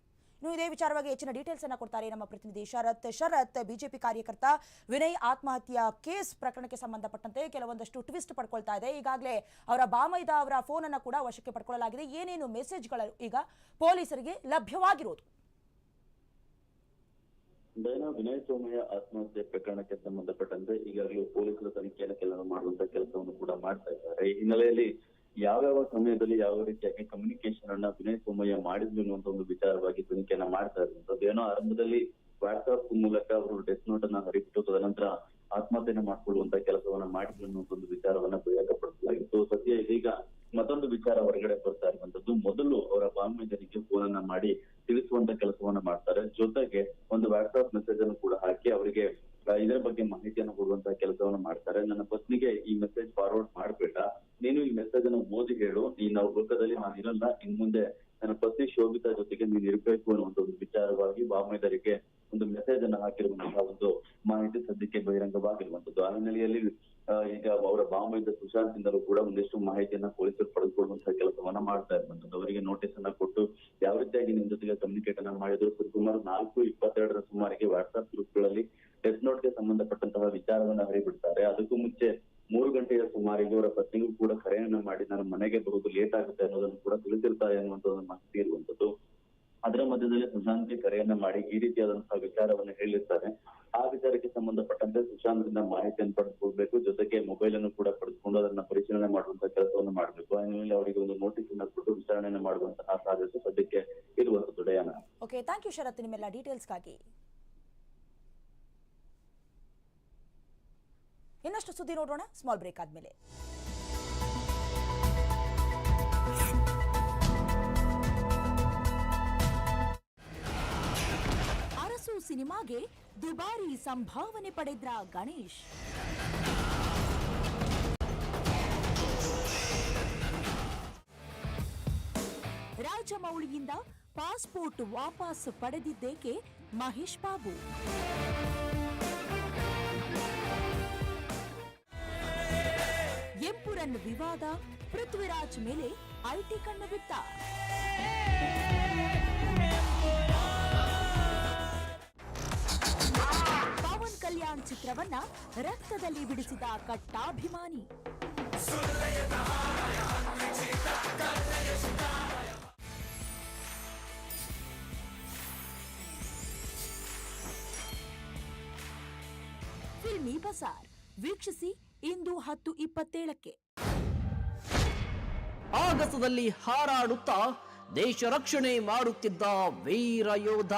ಇನ್ನು ಇದೇ ವಿಚಾರವಾಗಿ ಹೆಚ್ಚಿನ ಡೀಟೇಲ್ಸ್ ಅನ್ನ ಕೊಡ್ತಾರೆ ನಮ್ಮ ಪ್ರತಿನಿಧಿ ಶರತ್. ಶರತ್, ಬಿಜೆಪಿ ಕಾರ್ಯಕರ್ತ ವಿನಯ್ ಆತ್ಮಹತ್ಯಾ ಕೇಸ್ ಪ್ರಕರಣಕ್ಕೆ ಸಂಬಂಧಪಟ್ಟಂತೆ ಕೆಲವೊಂದಷ್ಟು ಟ್ವಿಸ್ಟ್ ಪಡ್ಕೊಳ್ತಾ ಇದೆ. ಈಗಾಗಲೇ ಅವರ ಬಾಮೈದ ಅವರ ಫೋನ್ ಅನ್ನು ಕೂಡ ವಶಕ್ಕೆ ಪಡ್ಕೊಳ್ಳಲಾಗಿದೆ. ಏನೇನು ಮೆಸೇಜ್ಗಳು ಈಗ ಪೊಲೀಸರಿಗೆ ಲಭ್ಯವಾಗಿರೋದು? ವಿನಯ್ ಸೋಮಯ್ಯ ಆತ್ಮಹತ್ಯೆ ಪ್ರಕರಣಕ್ಕೆ ಸಂಬಂಧಪಟ್ಟಂತೆ ಈಗಾಗಲೇ ಪೊಲೀಸರು ತನಿಖೆಯನ್ನು ಕೆಲವು ಮಾಡುವಂತ ಕೆಲಸವನ್ನು ಕೂಡ ಮಾಡ್ತಾ ಇದ್ದಾರೆ. ಈ ಹಿನ್ನೆಲೆಯಲ್ಲಿ ಯಾವ್ಯಾವ ಸಮಯದಲ್ಲಿ ಯಾವ ರೀತಿಯಾಗಿ ಕಮ್ಯುನಿಕೇಶನ್ ಅನ್ನ ವಿನಯ್ ಸೋಮಯ್ಯ ಮಾಡಿದ್ವಿ ಅನ್ನುವಂತ ಒಂದು ವಿಚಾರವಾಗಿ ತನಿಖೆಯನ್ನ ಮಾಡ್ತಾ ಇರುವಂತದ್ದು ಏನೋ ಆರಂಭದಲ್ಲಿ ವಾಟ್ಸ್ಆಪ್ ಮೂಲಕ ಅವರು ಡೆತ್ ನೋಟ್ ಅನ್ನ ಹರಿಬಿಟ್ಟು ತದನಂತರ ಆತ್ಮಹತ್ಯೆನ ಮಾಡ್ಕೊಳ್ಳುವಂತ ಕೆಲಸವನ್ನ ಮಾಡಿದ್ವಿ ಅನ್ನುವಂತ ಒಂದು ವಿಚಾರವನ್ನ ಬಹಿರಂಗಪಡಿಸಲಾಗಿತ್ತು ಸದ್ಯ ಇದೀಗ ಮತ್ತೊಂದು ವಿಚಾರ ಹೊರಗಡೆ ಬರ್ತಾ ಇರುವಂತದ್ದು, ಮೊದಲು ಅವರ ಬಾಂಧವ್ಯರಿಗೆ ಫೋನ್ ಮಾಡಿ ತಿಳಿಸುವಂತ ಕೆಲಸವನ್ನ ಮಾಡ್ತಾರೆ. ಜೊತೆಗೆ ಒಂದು ವಾಟ್ಸ್ಆಪ್ ಮೆಸೇಜ್ ಅನ್ನು ಕೂಡ ಹಾಕಿ ಅವರಿಗೆ ಇದರ ಬಗ್ಗೆ ಮಾಹಿತಿಯನ್ನು ಕೊಡುವಂತ ಕೆಲಸವನ್ನ ಮಾಡ್ತಾರೆ. ನನ್ನ ಪತ್ನಿಗೆ ಈ ಮೆಸೇಜ್ ಫಾರ್ವರ್ಡ್ ಮಾಡ್ಬೇಡ. ನೀನು ಈ ಮೆಸೇಜ್ ಅನ್ನು ಓದಿ ಹೇಳು. ನೀನ್ ಅವ್ರ ಲೋಕದಲ್ಲಿ ನಾನು ಇರಲ್ಲ. ಇನ್ ಮುಂದೆ ನನ್ನ ಪತ್ನಿ ಶೋಭಿತಾ ಜೊತೆಗೆ ನೀನು ಇರಬೇಕು ಅನ್ನುವಂತ ಒಂದು ವಿಚಾರವಾಗಿ ಬಾಮೈದರಿಗೆ ಒಂದು ಮೆಸೇಜ್ ಅನ್ನ ಹಾಕಿರುವಂತಹ ಒಂದು ಮಾಹಿತಿ ಸದ್ಯಕ್ಕೆ ಬಹಿರಂಗವಾಗಿರುವಂತದ್ದು. ಆ ಹಿನ್ನೆಲೆಯಲ್ಲಿ ಈಗ ಬಾಮೈದ ಕೂಡ ಒಂದಿಷ್ಟು ಮಾಹಿತಿಯನ್ನ ಪೊಲೀಸರು ಪಡೆದುಕೊಳ್ಳುವಂತಹ ಕೆಲಸವನ್ನ ಮಾಡ್ತಾ ಇರುವಂತದ್ದು ಅವರಿಗೆ ನೋಟಿಸ್ ಅನ್ನ ಕೊಟ್ಟು ಯಾವ ರೀತಿಯಾಗಿ ನಿಮ್ ಜೊತೆಗೆ ಕಮ್ಯುನಿಕೇಟ್ ಅನ್ನ ಮಾಡಿದ್ರು? ಸುಮಾರು ನಾಲ್ಕು ಇಪ್ಪತ್ತೆರಡರ ಸುಮಾರಿಗೆ ವಾಟ್ಸ್ಆಪ್ ಗ್ರೂಪ್ಗಳಲ್ಲಿ ನೋಟ್ಗೆ ಸಂಬಂಧಪಟ್ಟಂತಹ ವಿಚಾರವನ್ನ ಹರಿಬಿಡ್ತಾರೆ. ಅದಕ್ಕೂ ಮುಂಚೆ ಮೂರು ಗಂಟೆಯ ಸುಮಾರಿಗೆ, ಅವರ ಪತ್ನಿಗೂ ಕೂಡ ಕರೆಯನ್ನ ಮಾಡಿ, ನಾನು ಮನೆಗೆ ಬರುವುದು ಲೇಟ್ ಆಗುತ್ತೆ ಅನ್ನೋದನ್ನು ಕೂಡ ತಿಳಿಸಿರ್ತಾರೆ ಅನ್ನುವಂತ ಒಂದು ಮಾಹಿತಿ ಇರುವಂತದ್ದು ಅದರ ಸುಶಾಂತ್ಗೆ ಕರೆಯನ್ನ ಮಾಡಿ ಈ ರೀತಿಯಾದಂತಹ ವಿಚಾರವನ್ನು ಹೇಳಿರ್ತಾರೆ. ಆ ವಿಚಾರಕ್ಕೆ ಸಂಬಂಧಪಟ್ಟಂತೆ ಸುಶಾಂತ್ರಿಂದ ಮಾಹಿತಿಯನ್ನು ಪಡೆದುಕೊಳ್ಬೇಕು. ಜೊತೆಗೆ ಮೊಬೈಲ್ ಅನ್ನು ಕೂಡ ಪಡೆದುಕೊಂಡು ಅದನ್ನ ಪರಿಶೀಲನೆ ಮಾಡುವಂತಹ ಕೆಲಸವನ್ನು ಮಾಡಬೇಕು. ಹಿನ್ನೆಲೆಯಲ್ಲಿ ಅವರಿಗೆ ಒಂದು ನೋಟಿಸ್ ಅನ್ನು ಕೊಟ್ಟು ವಿಚಾರಣೆಯನ್ನು ಮಾಡುವಂತಹ ಸಾಧ್ಯತೆ ಸದ್ಯಕ್ಕೆ ಇರುವಂತದ್ದು Diana. Okay thank you Sharath ನಿಮ್ಮೆಲ್ಲ ಡೀಟೇಲ್ಸ್ಗಾಗಿ. ಇನ್ನಷ್ಟು ಸುದ್ದಿ ನೋಡೋಣ ಸ್ಮಾಲ್ ಬ್ರೇಕ್ ಆದ್ಮೇಲೆ. ಅರಸು ಸಿನಿಮಾಗೆ ದುಬಾರಿ ಸಂಭಾವನೆ ಪಡೆದ್ರ ಗಣೇಶ್? ರಾಜಮೌಳಿಯಿಂದ ಪಾಸ್ಪೋರ್ಟ್ ವಾಪಸ್ ಪಡೆದಿದ್ದೇಕೆ ಮಹೇಶ್ ಬಾಬು? ಎಂಪುರನ್ ವಿವಾದ ಪೃಥ್ವಿರಾಜ್ ಮೇಲೆ ಐಟಿ ಕಣ್ಣು ಬಿಟ್ಟ. ಕಲ್ಯಾಣ್ ಚಿತ್ರವನ್ನ ರಕ್ತದಲ್ಲಿ ಬಿಡಿಸಿದ ಕಟ್ಟಾಭಿಮಾನಿ. ಫಿಲ್ಮಿ ಬಸಾರ್ ವೀಕ್ಷಿಸಿ ಇಂದು ಹತ್ತು ಇಪ್ಪತ್ತೇಳಕ್ಕೆ. ಆಗಸದಲ್ಲಿ ಹಾರಾಡುತ್ತಾ ದೇಶ ರಕ್ಷಣೆ ಮಾಡುತ್ತಿದ್ದ ವೀರ ಯೋಧ.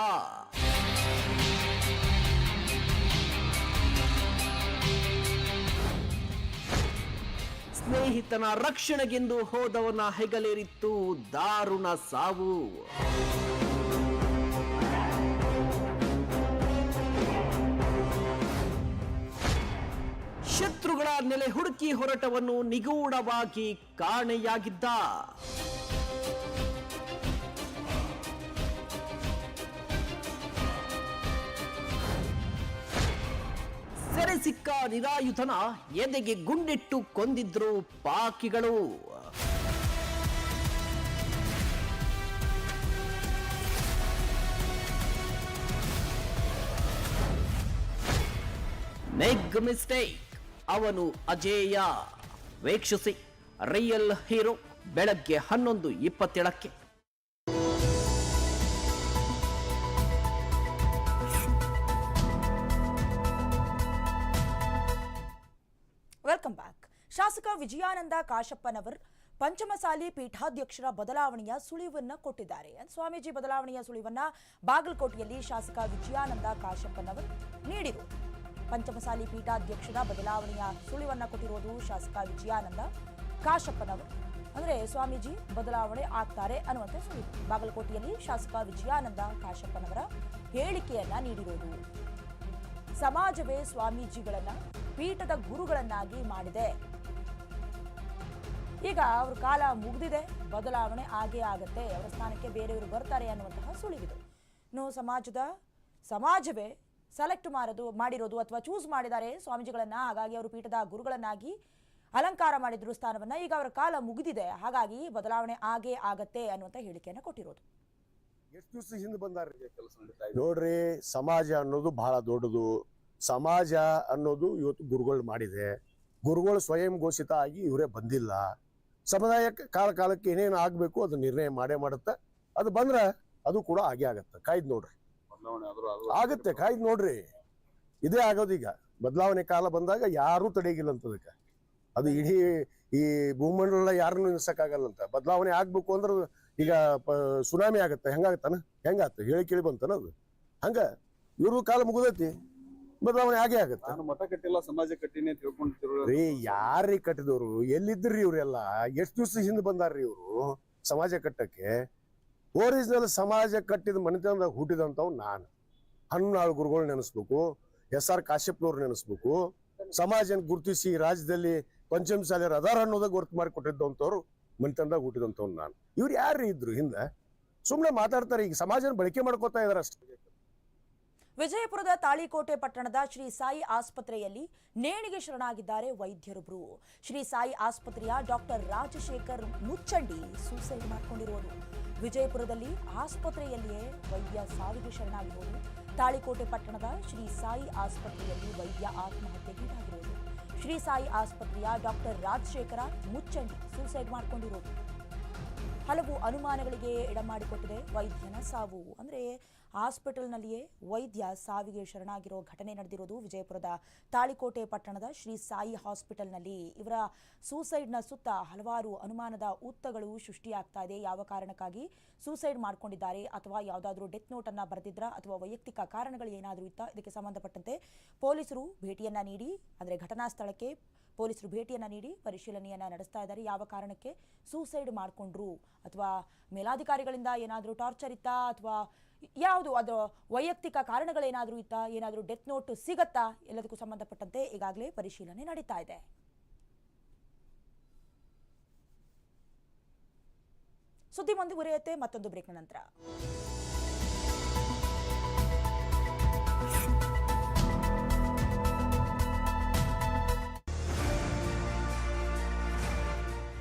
ಸ್ನೇಹಿತನ ರಕ್ಷಣೆಗೆಂದು ಹೋದವನ ಹೆಗಲೇರಿತ್ತು ದಾರುಣ ಸಾವು. ಶತ್ರುಗಳ ನೆಲೆ ಹುಡುಕಿ ಹೊರಟವನ್ನು ನಿಗೂಢವಾಗಿ ಕಾಣೆಯಾಗಿದ್ದ. ಸೆರೆ ಸಿಕ್ಕ ನಿರಾಯುಧನ ಎದೆಗೆ ಗುಂಡಿಟ್ಟು ಕೊಂದಿದ್ರು ಪಾಕಿಗಳು. ಮೆಗ್ ಮಿಸ್ಟೇಕ್ ಅವನು ಅಜೇಯ. ವೀಕ್ಷಿಸಿ ರಿಯಲ್ ಹೀರೋ ಬೆಳಗ್ಗೆ ಹನ್ನೊಂದು ಇಪ್ಪತ್ತೇಳಕ್ಕೆ. ಶಾಸಕ ವಿಜಯಾನಂದ ಕಾಶಪ್ಪನವರ್ ಪಂಚಮಸಾಲಿ ಪೀಠಾಧ್ಯಕ್ಷರ ಬದಲಾವಣೆಯ ಸುಳಿವನ್ನ ಕೊಟ್ಟಿದ್ದಾರೆ. ಸ್ವಾಮೀಜಿ ಬದಲಾವಣೆಯ ಸುಳಿವನ್ನ ಬಾಗಲಕೋಟೆಯಲ್ಲಿ ಶಾಸಕ ವಿಜಯಾನಂದ ಕಾಶಪ್ಪನವರ್ ನೀಡಿದರು ಪಂಚಮಸಾಲಿ ಪೀಠಾಧ್ಯಕ್ಷರ ಬದಲಾವಣೆಯ ಸುಳಿವನ್ನ ಕೊಟ್ಟಿರೋದು ಶಾಸಕ ವಿಜಯಾನಂದ ಕಾಶಪ್ಪನವರು. ಅಂದ್ರೆ ಸ್ವಾಮೀಜಿ ಬದಲಾವಣೆ ಆಗ್ತಾರೆ ಅನ್ನುವಂಥ ಸುಳಿವು. ಬಾಗಲಕೋಟೆಯಲ್ಲಿ ಶಾಸಕ ವಿಜಯಾನಂದ ಕಾಶಪ್ಪನವರ ಹೇಳಿಕೆಯನ್ನ ನೀಡಿರೋದು. ಸಮಾಜವೇ ಸ್ವಾಮೀಜಿಗಳನ್ನ ಪೀಠದ ಗುರುಗಳನ್ನಾಗಿ ಮಾಡಿದೆ. ಈಗ ಅವ್ರ ಕಾಲ ಮುಗಿದಿದೆ, ಬದಲಾವಣೆ ಆಗೇ ಆಗತ್ತೆ, ಅವರ ಸ್ಥಾನಕ್ಕೆ ಬೇರೆಯವರು ಬರ್ತಾರೆ ಅನ್ನುವಂತಹ ಸುಳಿವಿದು. ಇನ್ನು ಸಮಾಜದ, ಸಮಾಜವೇ ಸೆಲೆಕ್ಟ್ ಮಾಡೋದು ಮಾಡಿರೋದು ಅಥವಾ ಚೂಸ್ ಮಾಡಿದ್ದಾರೆ ಸ್ವಾಮೀಜಿಗಳನ್ನ, ಹಾಗಾಗಿ ಅವರು ಪೀಠದ ಗುರುಗಳನ್ನಾಗಿ ಅಲಂಕಾರ ಮಾಡಿದ್ರು ಸ್ಥಾನವನ್ನ, ಈಗ ಅವರ ಕಾಲ ಮುಗಿದಿದೆ, ಹಾಗಾಗಿ ಬದಲಾವಣೆ ಆಗೇ ಆಗತ್ತೆ ಅನ್ನುವಂಥ ಹೇಳಿಕೆಯನ್ನು ಕೊಟ್ಟಿರೋದು. ನೋಡ್ರಿ, ಸಮಾಜ ಅನ್ನೋದು ಬಹಳ ದೊಡ್ಡದು. ಸಮಾಜ ಅನ್ನೋದು ಇವತ್ತು ಗುರುಗಳು ಮಾಡಿದೆ. ಗುರುಗಳು ಸ್ವಯಂ ಘೋಷಿತ ಆಗಿ ಇವರೇ ಬಂದಿಲ್ಲ. ಸಮುದಾಯಕ್ಕೆ ಕಾಲ ಕಾಲಕ್ಕೆ ಏನೇನು ಆಗಬೇಕು ಅದು ನಿರ್ಣಯ ಮಾಡೇ ಮಾಡುತ್ತೆ. ಅದು ಬಂದ್ರೆ ಅದು ಕೂಡ ಆಗೇ ಆಗತ್ತೆ. ಕಾಯ್ದು ನೋಡ್ರಿ. ಆಗತ್ತೆ ಕಾಯ್ದು ನೋಡ್ರಿ. ಇದೇ ಆಗೋದೀಗ ಬದಲಾವಣೆ ಕಾಲ ಬಂದಾಗ ಯಾರೂ ತಡೆಗಿಲ್ಲ ಅಂತ ಅದಕ್ಕೆ. ಅದು ಇಡೀ ಈ ಭೂಮಂಡಲ ಯಾರನ್ನು ನಿಲ್ಸಕ್ಕಾಗಲ್ಲಂತ ಬದಲಾವಣೆ ಆಗ್ಬೇಕು ಅಂದ್ರೆ ಈಗ ಸುನಾಮಿ ಆಗತ್ತೆ. ಹೆಂಗಾಗತ್ತಾನ? ಹೆಂಗಾತ? ಹೇಳಿ ಕೇಳಿ ಬಂತಾನ ಅದು. ಹಂಗ ಇವ್ರ ಕಾಲ ಮುಗಿದೈತಿ. ಬದಲಾವಣೆ ಆಗೇ ಆಗುತ್ತೆ. ನಾನು ಮಠ ಕಟ್ಟಿಲ್ಲ ಸಮಾಜ ಕಟ್ಟಿನೇ ಅಂತ ತಿಳ್ಕೊಂಡ್ ರೀ ಯಾರ್ರಿ ಕಟ್ಟಿದವ್ರು? ಎಲ್ಲಿದ್ರಿ ಇವ್ರೆಲ್ಲ? ಎಷ್ಟು ದಿವಸ ಹಿಂದೆ ಬಂದಾರ್ರಿ ಇವ್ರು? ಸಮಾಜ ಕಟ್ಟಕ್ಕೆ? ಓರಿಜಿನಲ್ ಸಮಾಜ ಕಟ್ಟಿದ ಮನೆತನದಾಗ ಹುಟ್ಟಿದಂತವ್ ನಾನು. ಹನ್ನಾಳು ಗುರುಗಳು ನೆನೆಸ್ಬೇಕು ಎಸ್ ಆರ್ ಕಾಶ್ಯಪ್ನವ್ರು ನೆನೆಸ್ಬೇಕು. ಸಮಾಜನ ಗುರುತಿಸಿ ರಾಜ್ಯದಲ್ಲಿ ಪಂಚಮ ಪಂಚಮಸಾಲಿಯರ್ ಅದಾರ ಅನ್ನೋದಾಗ ಗುರುತು ಮಾಡಿ ಕೊಟ್ಟಿದ್ದಂಥವ್ರು ಮನೆತನದಾಗ ಹುಟ್ಟಿದಂಥವ್ನು ನಾನು. ಇವ್ರು ಯಾರ್ರಿ ಇದ್ರು ಹಿಂದೆ? ಸುಮ್ಮನೆ ಮಾತಾಡ್ತಾರೆ ಈಗ ಸಮಾಜನ ಬಳಕೆ ಮಾಡ್ಕೋತಾ ಇದಾರೆ ಅಷ್ಟೇ. ವಿಜಯಪುರದ ತಾಳಿಕೋಟೆ ಪಟ್ಟಣದ ಶ್ರೀ ಸಾಯಿ ಆಸ್ಪತ್ರೆಯಲ್ಲಿ ನೇಣಿಗೆ ಶರಣಾಗಿದ್ದಾರೆ ವೈದ್ಯರೊಬ್ಬರು ಶ್ರೀ ಸಾಯಿ ಆಸ್ಪತ್ರೆಯ ಡಾಕ್ಟರ್ ರಾಜಶೇಖರ್ ಮುಚ್ಚಂಡಿ ಸೂಸೈಡ್ ಮಾಡಿಕೊಂಡಿರುವುದು ವಿಜಯಪುರದಲ್ಲಿ ಆಸ್ಪತ್ರೆಯಲ್ಲಿಯೇ ವೈದ್ಯ ಸಾವಿಗೆ ಶರಣಾಗಿರುವುದು ತಾಳಿಕೋಟೆ ಪಟ್ಟಣದ ಶ್ರೀ ಸಾಯಿ ಆಸ್ಪತ್ರೆಯಲ್ಲಿ ವೈದ್ಯ ಆತ್ಮಹತ್ಯೆಗೀಡಾಗಿರುವುದು ಶ್ರೀ ಸಾಯಿ ಆಸ್ಪತ್ರೆಯ ಡಾಕ್ಟರ್ ರಾಜಶೇಖರ ಮುಚ್ಚಂಡಿ ಸೂಸೈಡ್ ಮಾಡಿಕೊಂಡಿರೋದು ಹಲವು ಅನುಮಾನಗಳಿಗೆ ಎಡಮಾಡಿಕೊಟ್ಟಿದೆ ವೈದ್ಯನ ಸಾವು. ಅಂದರೆ ಹಾಸ್ಪಿಟಲ್ನಲ್ಲಿಯೇ ವೈದ್ಯ ಸಾವಿಗೆ ಶರಣಾಗಿರೋ ಘಟನೆ ನಡೆದಿರೋದು ವಿಜಯಪುರದ ತಾಳಿಕೋಟೆ ಪಟ್ಟಣದ ಶ್ರೀ ಸಾಯಿ ಹಾಸ್ಪಿಟಲ್ನಲ್ಲಿ. ಇವರ ಸೂಸೈಡ್ನ ಸುತ್ತ ಹಲವಾರು ಅನುಮಾನದ ಉತ್ತಗಳು ಸೃಷ್ಟಿಯಾಗ್ತಾ ಇದೆ. ಯಾವ ಕಾರಣಕ್ಕಾಗಿ ಸೂಸೈಡ್ ಮಾಡ್ಕೊಂಡಿದ್ದಾರೆ ಅಥವಾ ಯಾವುದಾದ್ರೂ ಡೆತ್ ನೋಟನ್ನು ಬರೆದಿದ್ರ ಅಥವಾ ವೈಯಕ್ತಿಕ ಕಾರಣಗಳು ಏನಾದರೂ ಇತ್ತಾ? ಇದಕ್ಕೆ ಸಂಬಂಧಪಟ್ಟಂತೆ ಪೊಲೀಸರು ಭೇಟಿಯನ್ನ ನೀಡಿ, ಅಂದರೆ ಘಟನಾ ಸ್ಥಳಕ್ಕೆ ಪೊಲೀಸರು ಭೇಟಿಯನ್ನು ನೀಡಿ ಪರಿಶೀಲನೆಯನ್ನು ನಡೆಸ್ತಾ ಇದ್ದಾರೆ. ಯಾವ ಕಾರಣಕ್ಕೆ ಸೂಸೈಡ್ ಮಾಡಿಕೊಂಡ್ರು? ಅಥವಾ ಮೇಲಾಧಿಕಾರಿಗಳಿಂದ ಏನಾದರೂ ಟಾರ್ಚರ್ ಇತ್ತಾ? ಅಥವಾ ಯಾವುದು ಅದು ವೈಯಕ್ತಿಕ ಕಾರಣಗಳೇನಾದರೂ ಇತ್ತಾ? ಏನಾದರೂ ಡೆತ್ ನೋಟ್ ಸಿಗತ್ತಾ? ಎಲ್ಲದಕ್ಕೂ ಸಂಬಂಧಪಟ್ಟಂತೆ ಈಗಾಗಲೇ ಪರಿಶೀಲನೆ ನಡೀತಾ ಇದೆ. ಸುದ್ದಿ ಮುಂದುವರಿಯುತ್ತೆ. ಮತ್ತೊಂದು ಬ್ರೇಕ್ನ ನಂತರ.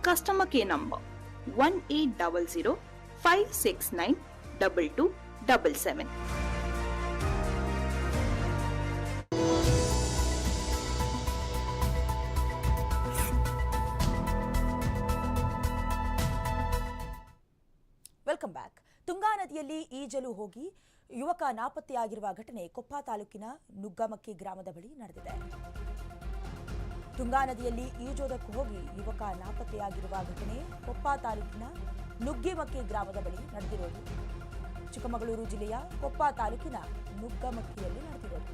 Customer care number 1800 569 2277. Welcome back Tunga ನದಿಯಲ್ಲಿ ಈಜಲು ಹೋಗಿ ಯುವಕ ನಾಪತ್ತೆಯಾಗಿರುವ ಘಟನೆ ಕೊಪ್ಪ ತಾಲೂಕಿನ ನುಗ್ಗಮಕ್ಕಿ ಗ್ರಾಮದ ಬಳಿ ನಡೆದಿದೆ ತುಂಗಾ ನದಿಯಲ್ಲಿ ಈಜೋದಕ್ಕೆ ಹೋಗಿ ಯುವಕ ನಾಪತ್ತೆಯಾಗಿರುವ ಘಟನೆ ಕೊಪ್ಪ ತಾಲೂಕಿನ ನುಗ್ಗಿಮಕ್ಕಿ ಗ್ರಾಮದ ಬಳಿ ನಡೆದಿರೋದು. ಚಿಕ್ಕಮಗಳೂರು ಜಿಲ್ಲೆಯ ಕೊಪ್ಪ ತಾಲೂಕಿನ ನುಗ್ಗಮಕ್ಕಿಯಲ್ಲಿ ನಡೆದಿರೋದು.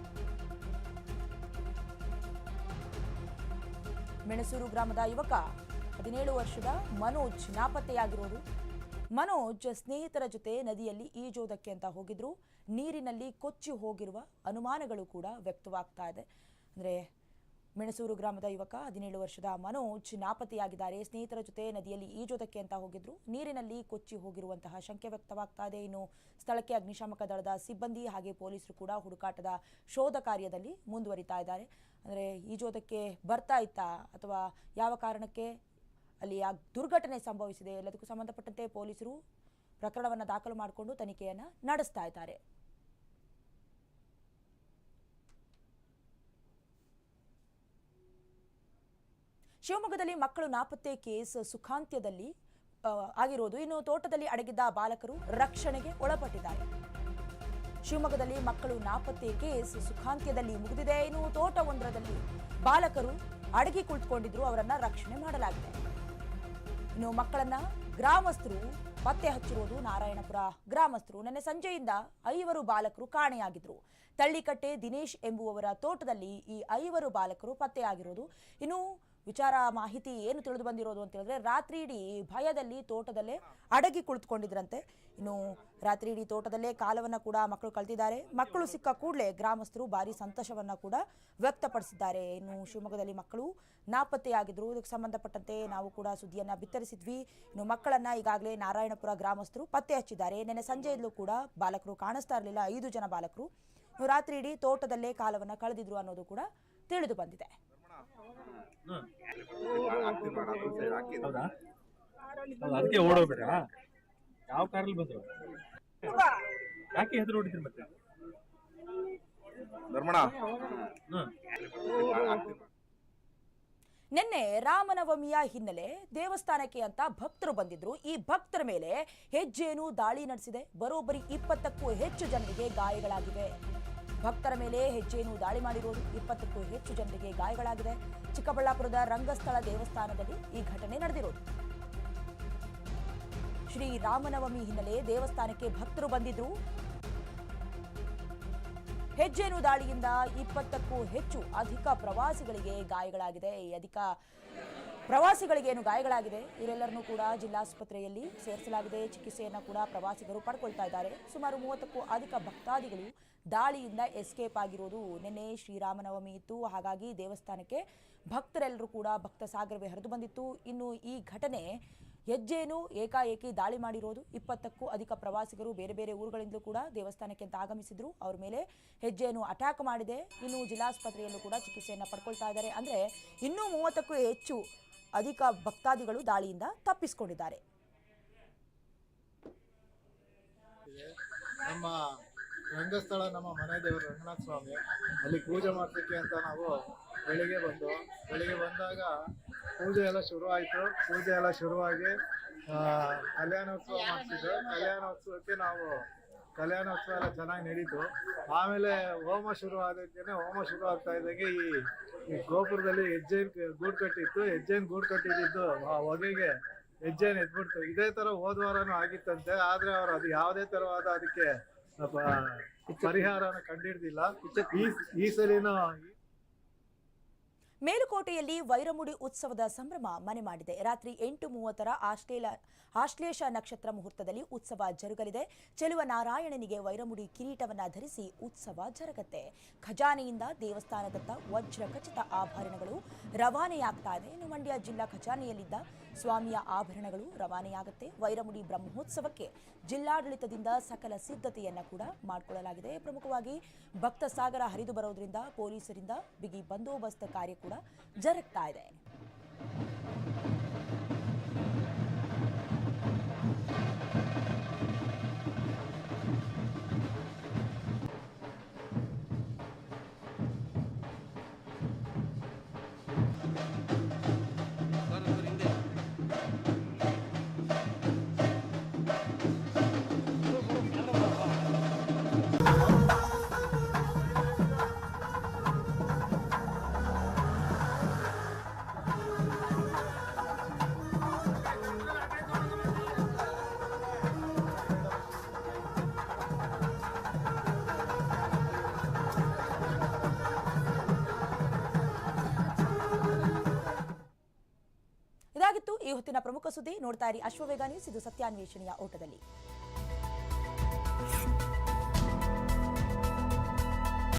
ಮೆಣಸೂರು ಗ್ರಾಮದ ಯುವಕ ಹದಿನೇಳು ವರ್ಷದ ಮನೋಜ್ ನಾಪತ್ತೆಯಾಗಿರೋದು. ಮನೋಜ್ ಸ್ನೇಹಿತರ ಜೊತೆ ನದಿಯಲ್ಲಿ ಈಜೋದಕ್ಕೆ ಅಂತ ಹೋಗಿದ್ರು. ನೀರಿನಲ್ಲಿ ಕೊಚ್ಚಿ ಹೋಗಿರುವ ಅನುಮಾನಗಳು ಕೂಡ ವ್ಯಕ್ತವಾಗ್ತಾ ಇದೆ. ಅಂದರೆ ಮೆಣಸೂರು ಗ್ರಾಮದ ಯುವಕ ಹದಿನೇಳು ವರ್ಷದ ಮನೋಜ್ ನಾಪತ್ತೆಯಾಗಿದ್ದಾರೆ. ಸ್ನೇಹಿತರ ಜೊತೆ ನದಿಯಲ್ಲಿ ಈಜೋದಕ್ಕೆ ಅಂತ ಹೋಗಿದ್ರು. ನೀರಿನಲ್ಲಿ ಕೊಚ್ಚಿ ಹೋಗಿರುವಂತಹ ಶಂಕೆ ವ್ಯಕ್ತವಾಗ್ತಾ ಇದೆ. ಇನ್ನು ಸ್ಥಳಕ್ಕೆ ಅಗ್ನಿಶಾಮಕ ದಳದ ಸಿಬ್ಬಂದಿ ಹಾಗೆ ಪೊಲೀಸರು ಕೂಡ ಹುಡುಕಾಟದ ಶೋಧ ಕಾರ್ಯದಲ್ಲಿ ಮುಂದುವರಿತಾ ಇದ್ದಾರೆ. ಅಂದರೆ ಈಜೋದಕ್ಕೆ ಬರ್ತಾ ಇತ್ತಾ ಅಥವಾ ಯಾವ ಕಾರಣಕ್ಕೆ ಅಲ್ಲಿ ಆ ದುರ್ಘಟನೆ ಸಂಭವಿಸಿದೆ ಎಲ್ಲದಕ್ಕೂ ಸಂಬಂಧಪಟ್ಟಂತೆ ಪೊಲೀಸರು ಪ್ರಕರಣವನ್ನು ದಾಖಲು ಮಾಡಿಕೊಂಡು ತನಿಖೆಯನ್ನು ನಡೆಸ್ತಾ ಇದ್ದಾರೆ. ಶಿವಮೊಗ್ಗದಲ್ಲಿ ಮಕ್ಕಳು ನಾಪತ್ತೆ ಕೇಸ್ ಸುಖಾಂತ್ಯದಲ್ಲಿ ಆಗಿರೋದು. ಇನ್ನು ತೋಟದಲ್ಲಿ ಅಡಗಿದ್ದ ಬಾಲಕರು ರಕ್ಷಣೆಗೆ ಒಳಪಟ್ಟಿದ್ದಾರೆ. ಶಿವಮೊಗ್ಗದಲ್ಲಿ ಮಕ್ಕಳು ನಾಪತ್ತೆ ಕೇಸ್ ಸುಖಾಂತ್ಯದಲ್ಲಿ ಮುಗಿದಿದೆ. ಇನ್ನು ತೋಟವೊಂದರಲ್ಲಿ ಬಾಲಕರು ಅಡಗಿ ಕುಳಿತುಕೊಂಡಿದ್ರು. ಅವರನ್ನ ರಕ್ಷಣೆ ಮಾಡಲಾಗಿದೆ. ಇನ್ನು ಮಕ್ಕಳನ್ನ ಗ್ರಾಮಸ್ಥರು ಪತ್ತೆ ಹಚ್ಚಿರುವುದು ನಾರಾಯಣಪುರ ಗ್ರಾಮಸ್ಥರು. ನಿನ್ನೆ ಸಂಜೆಯಿಂದ ಐವರು ಬಾಲಕರು ಕಾಣೆಯಾಗಿದ್ರು. ತಳ್ಳಿಕಟ್ಟೆ ದಿನೇಶ್ ಎಂಬುವವರ ತೋಟದಲ್ಲಿ ಈ ಐವರು ಬಾಲಕರು ಪತ್ತೆಯಾಗಿರೋದು. ಇನ್ನು ವಿಚಾರ, ಮಾಹಿತಿ ಏನು ತಿಳಿದು ಬಂದಿರೋದು ಅಂತ ಹೇಳಿದ್ರೆ, ರಾತ್ರಿ ಇಡೀ ಭಯದಲ್ಲಿ ತೋಟದಲ್ಲೇ ಅಡಗಿ ಕುಳಿತುಕೊಂಡಿದ್ರಂತೆ. ಇನ್ನು ರಾತ್ರಿ ಇಡೀ ತೋಟದಲ್ಲೇ ಕಾಲವನ್ನ ಕೂಡ ಮಕ್ಕಳು ಕಳೆದಿದ್ದಾರೆ. ಮಕ್ಕಳು ಸಿಕ್ಕ ಕೂಡಲೇ ಗ್ರಾಮಸ್ಥರು ಭಾರಿ ಸಂತೋಷವನ್ನ ಕೂಡ ವ್ಯಕ್ತಪಡಿಸಿದ್ದಾರೆ. ಇನ್ನು ಶಿವಮೊಗ್ಗದಲ್ಲಿ ಮಕ್ಕಳು ನಾಪತ್ತೆಯಾಗಿದ್ರು. ಇದಕ್ಕೆ ಸಂಬಂಧಪಟ್ಟಂತೆ ನಾವು ಕೂಡ ಸುದ್ದಿಯನ್ನ ಬಿತ್ತರಿಸಿದ್ವಿ. ಇನ್ನು ಮಕ್ಕಳನ್ನ ಈಗಾಗಲೇ ನಾರಾಯಣಪುರ ಗ್ರಾಮಸ್ಥರು ಪತ್ತೆ ಹಚ್ಚಿದ್ದಾರೆ. ನಿನ್ನೆ ಸಂಜೆಯಲ್ಲೂ ಕೂಡ ಬಾಲಕರು ಕಾಣಿಸ್ತಾ ಇರಲಿಲ್ಲ. ಐದು ಜನ ಬಾಲಕರು. ರಾತ್ರಿ ಇಡೀ ತೋಟದಲ್ಲೇ ಕಾಲವನ್ನ ಕಳೆದಿದ್ರು ಅನ್ನೋದು ಕೂಡ ತಿಳಿದು ಬಂದಿದೆ. ಹೌದಾ? ಅದಕ್ಕೆ ಓಡೋಗ್ಬೇಡ ಯಾವ ಕಾರಲ್ಲಿ ಬಂದ್ರು? ಯಾಕೆ ಹೆದರು ಮತ್ತೆ? ಧರ್ಮಣ ನಿನ್ನೆ ರಾಮನವಮಿಯ ಹಿನ್ನೆಲೆ ದೇವಸ್ಥಾನಕ್ಕೆ ಅಂತ ಭಕ್ತರು ಬಂದಿದ್ರು. ಈ ಭಕ್ತರ ಮೇಲೆ ಹೆಜ್ಜೇನು ದಾಳಿ ನಡೆಸಿದೆ. ಬರೋಬ್ಬರಿ ಇಪ್ಪತ್ತಕ್ಕೂ ಹೆಚ್ಚು ಜನರಿಗೆ ಗಾಯಗಳಾಗಿವೆ. ಭಕ್ತರ ಮೇಲೆ ಹೆಜ್ಜೆಯನ್ನು ದಾಳಿ ಮಾಡಿರುವುದು ಇಪ್ಪತ್ತಕ್ಕೂ ಹೆಚ್ಚು ಜನರಿಗೆ ಗಾಯಗಳಾಗಿದೆ. ಚಿಕ್ಕಬಳ್ಳಾಪುರದ ರಂಗಸ್ಥಳ ದೇವಸ್ಥಾನದಲ್ಲಿ ಈ ಘಟನೆ ನಡೆದಿರೋದು ಶ್ರೀ ರಾಮನವಮಿ ಹಿನ್ನೆಲೆ ದೇವಸ್ಥಾನಕ್ಕೆ ಭಕ್ತರು ಬಂದಿದ್ರು. ಹೆಜ್ಜೇನು ದಾಳಿಯಿಂದ ಇಪ್ಪತ್ತಕ್ಕೂ ಹೆಚ್ಚು ಅಧಿಕ ಪ್ರವಾಸಿಗಳಿಗೆ ಗಾಯಗಳಾಗಿದೆ. ಈ ಅಧಿಕ ಪ್ರವಾಸಿಗಳಿಗೆ ಏನು ಗಾಯಗಳಾಗಿದೆ? ಇವರೆಲ್ಲರನ್ನೂ ಕೂಡ ಜಿಲ್ಲಾಸ್ಪತ್ರೆಯಲ್ಲಿ ಸೇರಿಸಲಾಗಿದೆ. ಚಿಕಿತ್ಸೆಯನ್ನು ಕೂಡ ಪ್ರವಾಸಿಗರು ಪಡ್ಕೊಳ್ತಾ ಇದ್ದಾರೆ. ಸುಮಾರು ಮೂವತ್ತಕ್ಕೂ ಅಧಿಕ ಭಕ್ತಾದಿಗಳು ದಾಳಿಯಿಂದ ಎಸ್ಕೇಪ್ ಆಗಿರೋದು ನಿನ್ನೆ ಶ್ರೀರಾಮನವಮಿ ಇತ್ತು. ಹಾಗಾಗಿ ದೇವಸ್ಥಾನಕ್ಕೆ ಭಕ್ತರೆಲ್ಲರೂ ಕೂಡ ಭಕ್ತ ಸಾಗರವೇ ಹರಿದು ಬಂದಿತ್ತು. ಇನ್ನು ಈ ಘಟನೆ ಹೆಜ್ಜೇನು ಏಕಾಏಕಿ ದಾಳಿ ಮಾಡಿರೋದು? ಇಪ್ಪತ್ತಕ್ಕೂ ಅಧಿಕ ಪ್ರವಾಸಿಗರು ಬೇರೆ ಬೇರೆ ಊರುಗಳಿಂದಲೂ ಕೂಡ ದೇವಸ್ಥಾನಕ್ಕೆ ಅಂತ ಆಗಮಿಸಿದ್ರು. ಅವ್ರ ಮೇಲೆ ಹೆಜ್ಜೆಯನ್ನು ಅಟ್ಯಾಕ್ ಮಾಡಿದೆ. ಇನ್ನು ಜಿಲ್ಲಾಸ್ಪತ್ರೆಯಲ್ಲೂ ಕೂಡ ಚಿಕಿತ್ಸೆಯನ್ನು ಪಡ್ಕೊಳ್ತಾ ಇದ್ದಾರೆ. ಅಂದರೆ ಇನ್ನೂ ಮೂವತ್ತಕ್ಕೂ ಹೆಚ್ಚು ಅಧಿಕ ಭಕ್ತಾದಿಗಳು ದಾಳಿಯಿಂದ ತಪ್ಪಿಸಿಕೊಂಡಿದ್ದಾರೆ. ನಮ್ಮ ರಂಗಸ್ಥಳ ನಮ್ಮ ಮನೆ ದೇವರು ರಂಗನಾಥ ಸ್ವಾಮಿ, ಅಲ್ಲಿ ಪೂಜೆ ಮಾಡ್ಲಿಕ್ಕೆ ಅಂತ ನಾವು ಬೆಳಿಗ್ಗೆ ಬಂದು, ಬೆಳಿಗ್ಗೆ ಬಂದಾಗ ಪೂಜೆ ಎಲ್ಲ ಶುರುವಾಯಿತು. ಪೂಜೆ ಎಲ್ಲ ಶುರುವಾಗಿ ಕಲ್ಯಾಣೋತ್ಸವ ಮಾಡಿಸಿದ್ರು ಕಲ್ಯಾಣೋತ್ಸವಕ್ಕೆ ನಾವು ಕಲ್ಯಾಣೋತ್ಸವ ಎಲ್ಲ ಚೆನ್ನಾಗಿ ನಡೀತು. ಆಮೇಲೆ ಹೋಮ ಶುರು ಆದಕ್ಕೇನೆ ಹೋಮ ಶುರು ಆಗ್ತಾ ಇದ್ದಂಗೆ ಈ ಈ ಗೋಪುರದಲ್ಲಿ ಹೆಜ್ಜೆನ್ ಗೂಡು ಕಟ್ಟಿತ್ತು. ಹೆಜ್ಜೆನ್ ಗೂಡು ಕಟ್ಟಿದ್ದು ಆ ಹೊಗೆಗೆ ಹೆಜ್ಜೆನ್ ಎದ್ಬಿಡ್ತು. ಇದೇ ತರ ಹೋದ ವಾರನೂ ಆಗಿತ್ತಂತೆ. ಆದ್ರೆ ಅವ್ರು ಅದು ಯಾವುದೇ ತರವಾದ ಅದಕ್ಕೆ ಪರಿಹಾರನ ಕಂಡಿಡ್ದಿಲ್ಲ. ಈ ಈ ಸಲಿನೂ ಮೇಲುಕೋಟೆಯಲ್ಲಿ ವೈರಮುಡಿ ಉತ್ಸವದ ಸಂಭ್ರಮ ಮನೆ ಮಾಡಿದೆ. ರಾತ್ರಿ ಎಂಟು ಮೂವತ್ತರ ಆಶ್ಲೇಲ, ಆಶ್ಲೇಷ ನಕ್ಷತ್ರ ಮುಹೂರ್ತದಲ್ಲಿ ಉತ್ಸವ ಜರುಗಲಿದೆ. ಚೆಲುವ ನಾರಾಯಣನಿಗೆ ವೈರಮುಡಿ ಕಿರೀಟವನ್ನ ಧರಿಸಿ ಉತ್ಸವ ಜರುಗತ್ತೆ. ಖಜಾನೆಯಿಂದ ದೇವಸ್ಥಾನದತ್ತ ವಜ್ರ ಖಚಿತ ಆಭರಣಗಳು ರವಾನೆಯಾಗ್ತಾ ಇದೆ. ಇನ್ನು ಮಂಡ್ಯ ಜಿಲ್ಲಾ ಖಜಾನೆಯಲ್ಲಿದ್ದ ಸ್ವಾಮಿಯ ಆಭರಣಗಳು ರವಾನೆಯಾಗುತ್ತೆ. ವೈರಮುಡಿ ಬ್ರಹ್ಮೋತ್ಸವಕ್ಕೆ ಜಿಲ್ಲಾಡಳಿತದಿಂದ ಸಕಲ ಸಿದ್ಧತೆಯನ್ನ ಕೂಡ ಮಾಡಿಕೊಳ್ಳಲಾಗಿದೆ. ಪ್ರಮುಖವಾಗಿ ಭಕ್ತ ಸಾಗರ ಹರಿದು ಬರೋದ್ರಿಂದ ಪೊಲೀಸರಿಂದ ಬಿಗಿ ಬಂದೋಬಸ್ತ್ ಕಾರ್ಯ ಕೂಡ ಜರುಗ್ತಾ ಇದೆ. ಹೊತ್ತಿನ ಪ್ರಮುಖ ಸುದ್ದಿ ನೋಡ್ತಾ ಇರಿ. ಅಶ್ವವೇಗ ನ್ಯೂಸ್ ಇದು ಸತ್ಯಾನ್ವೇಷಣೆಯ ಓಟದಲ್ಲಿ.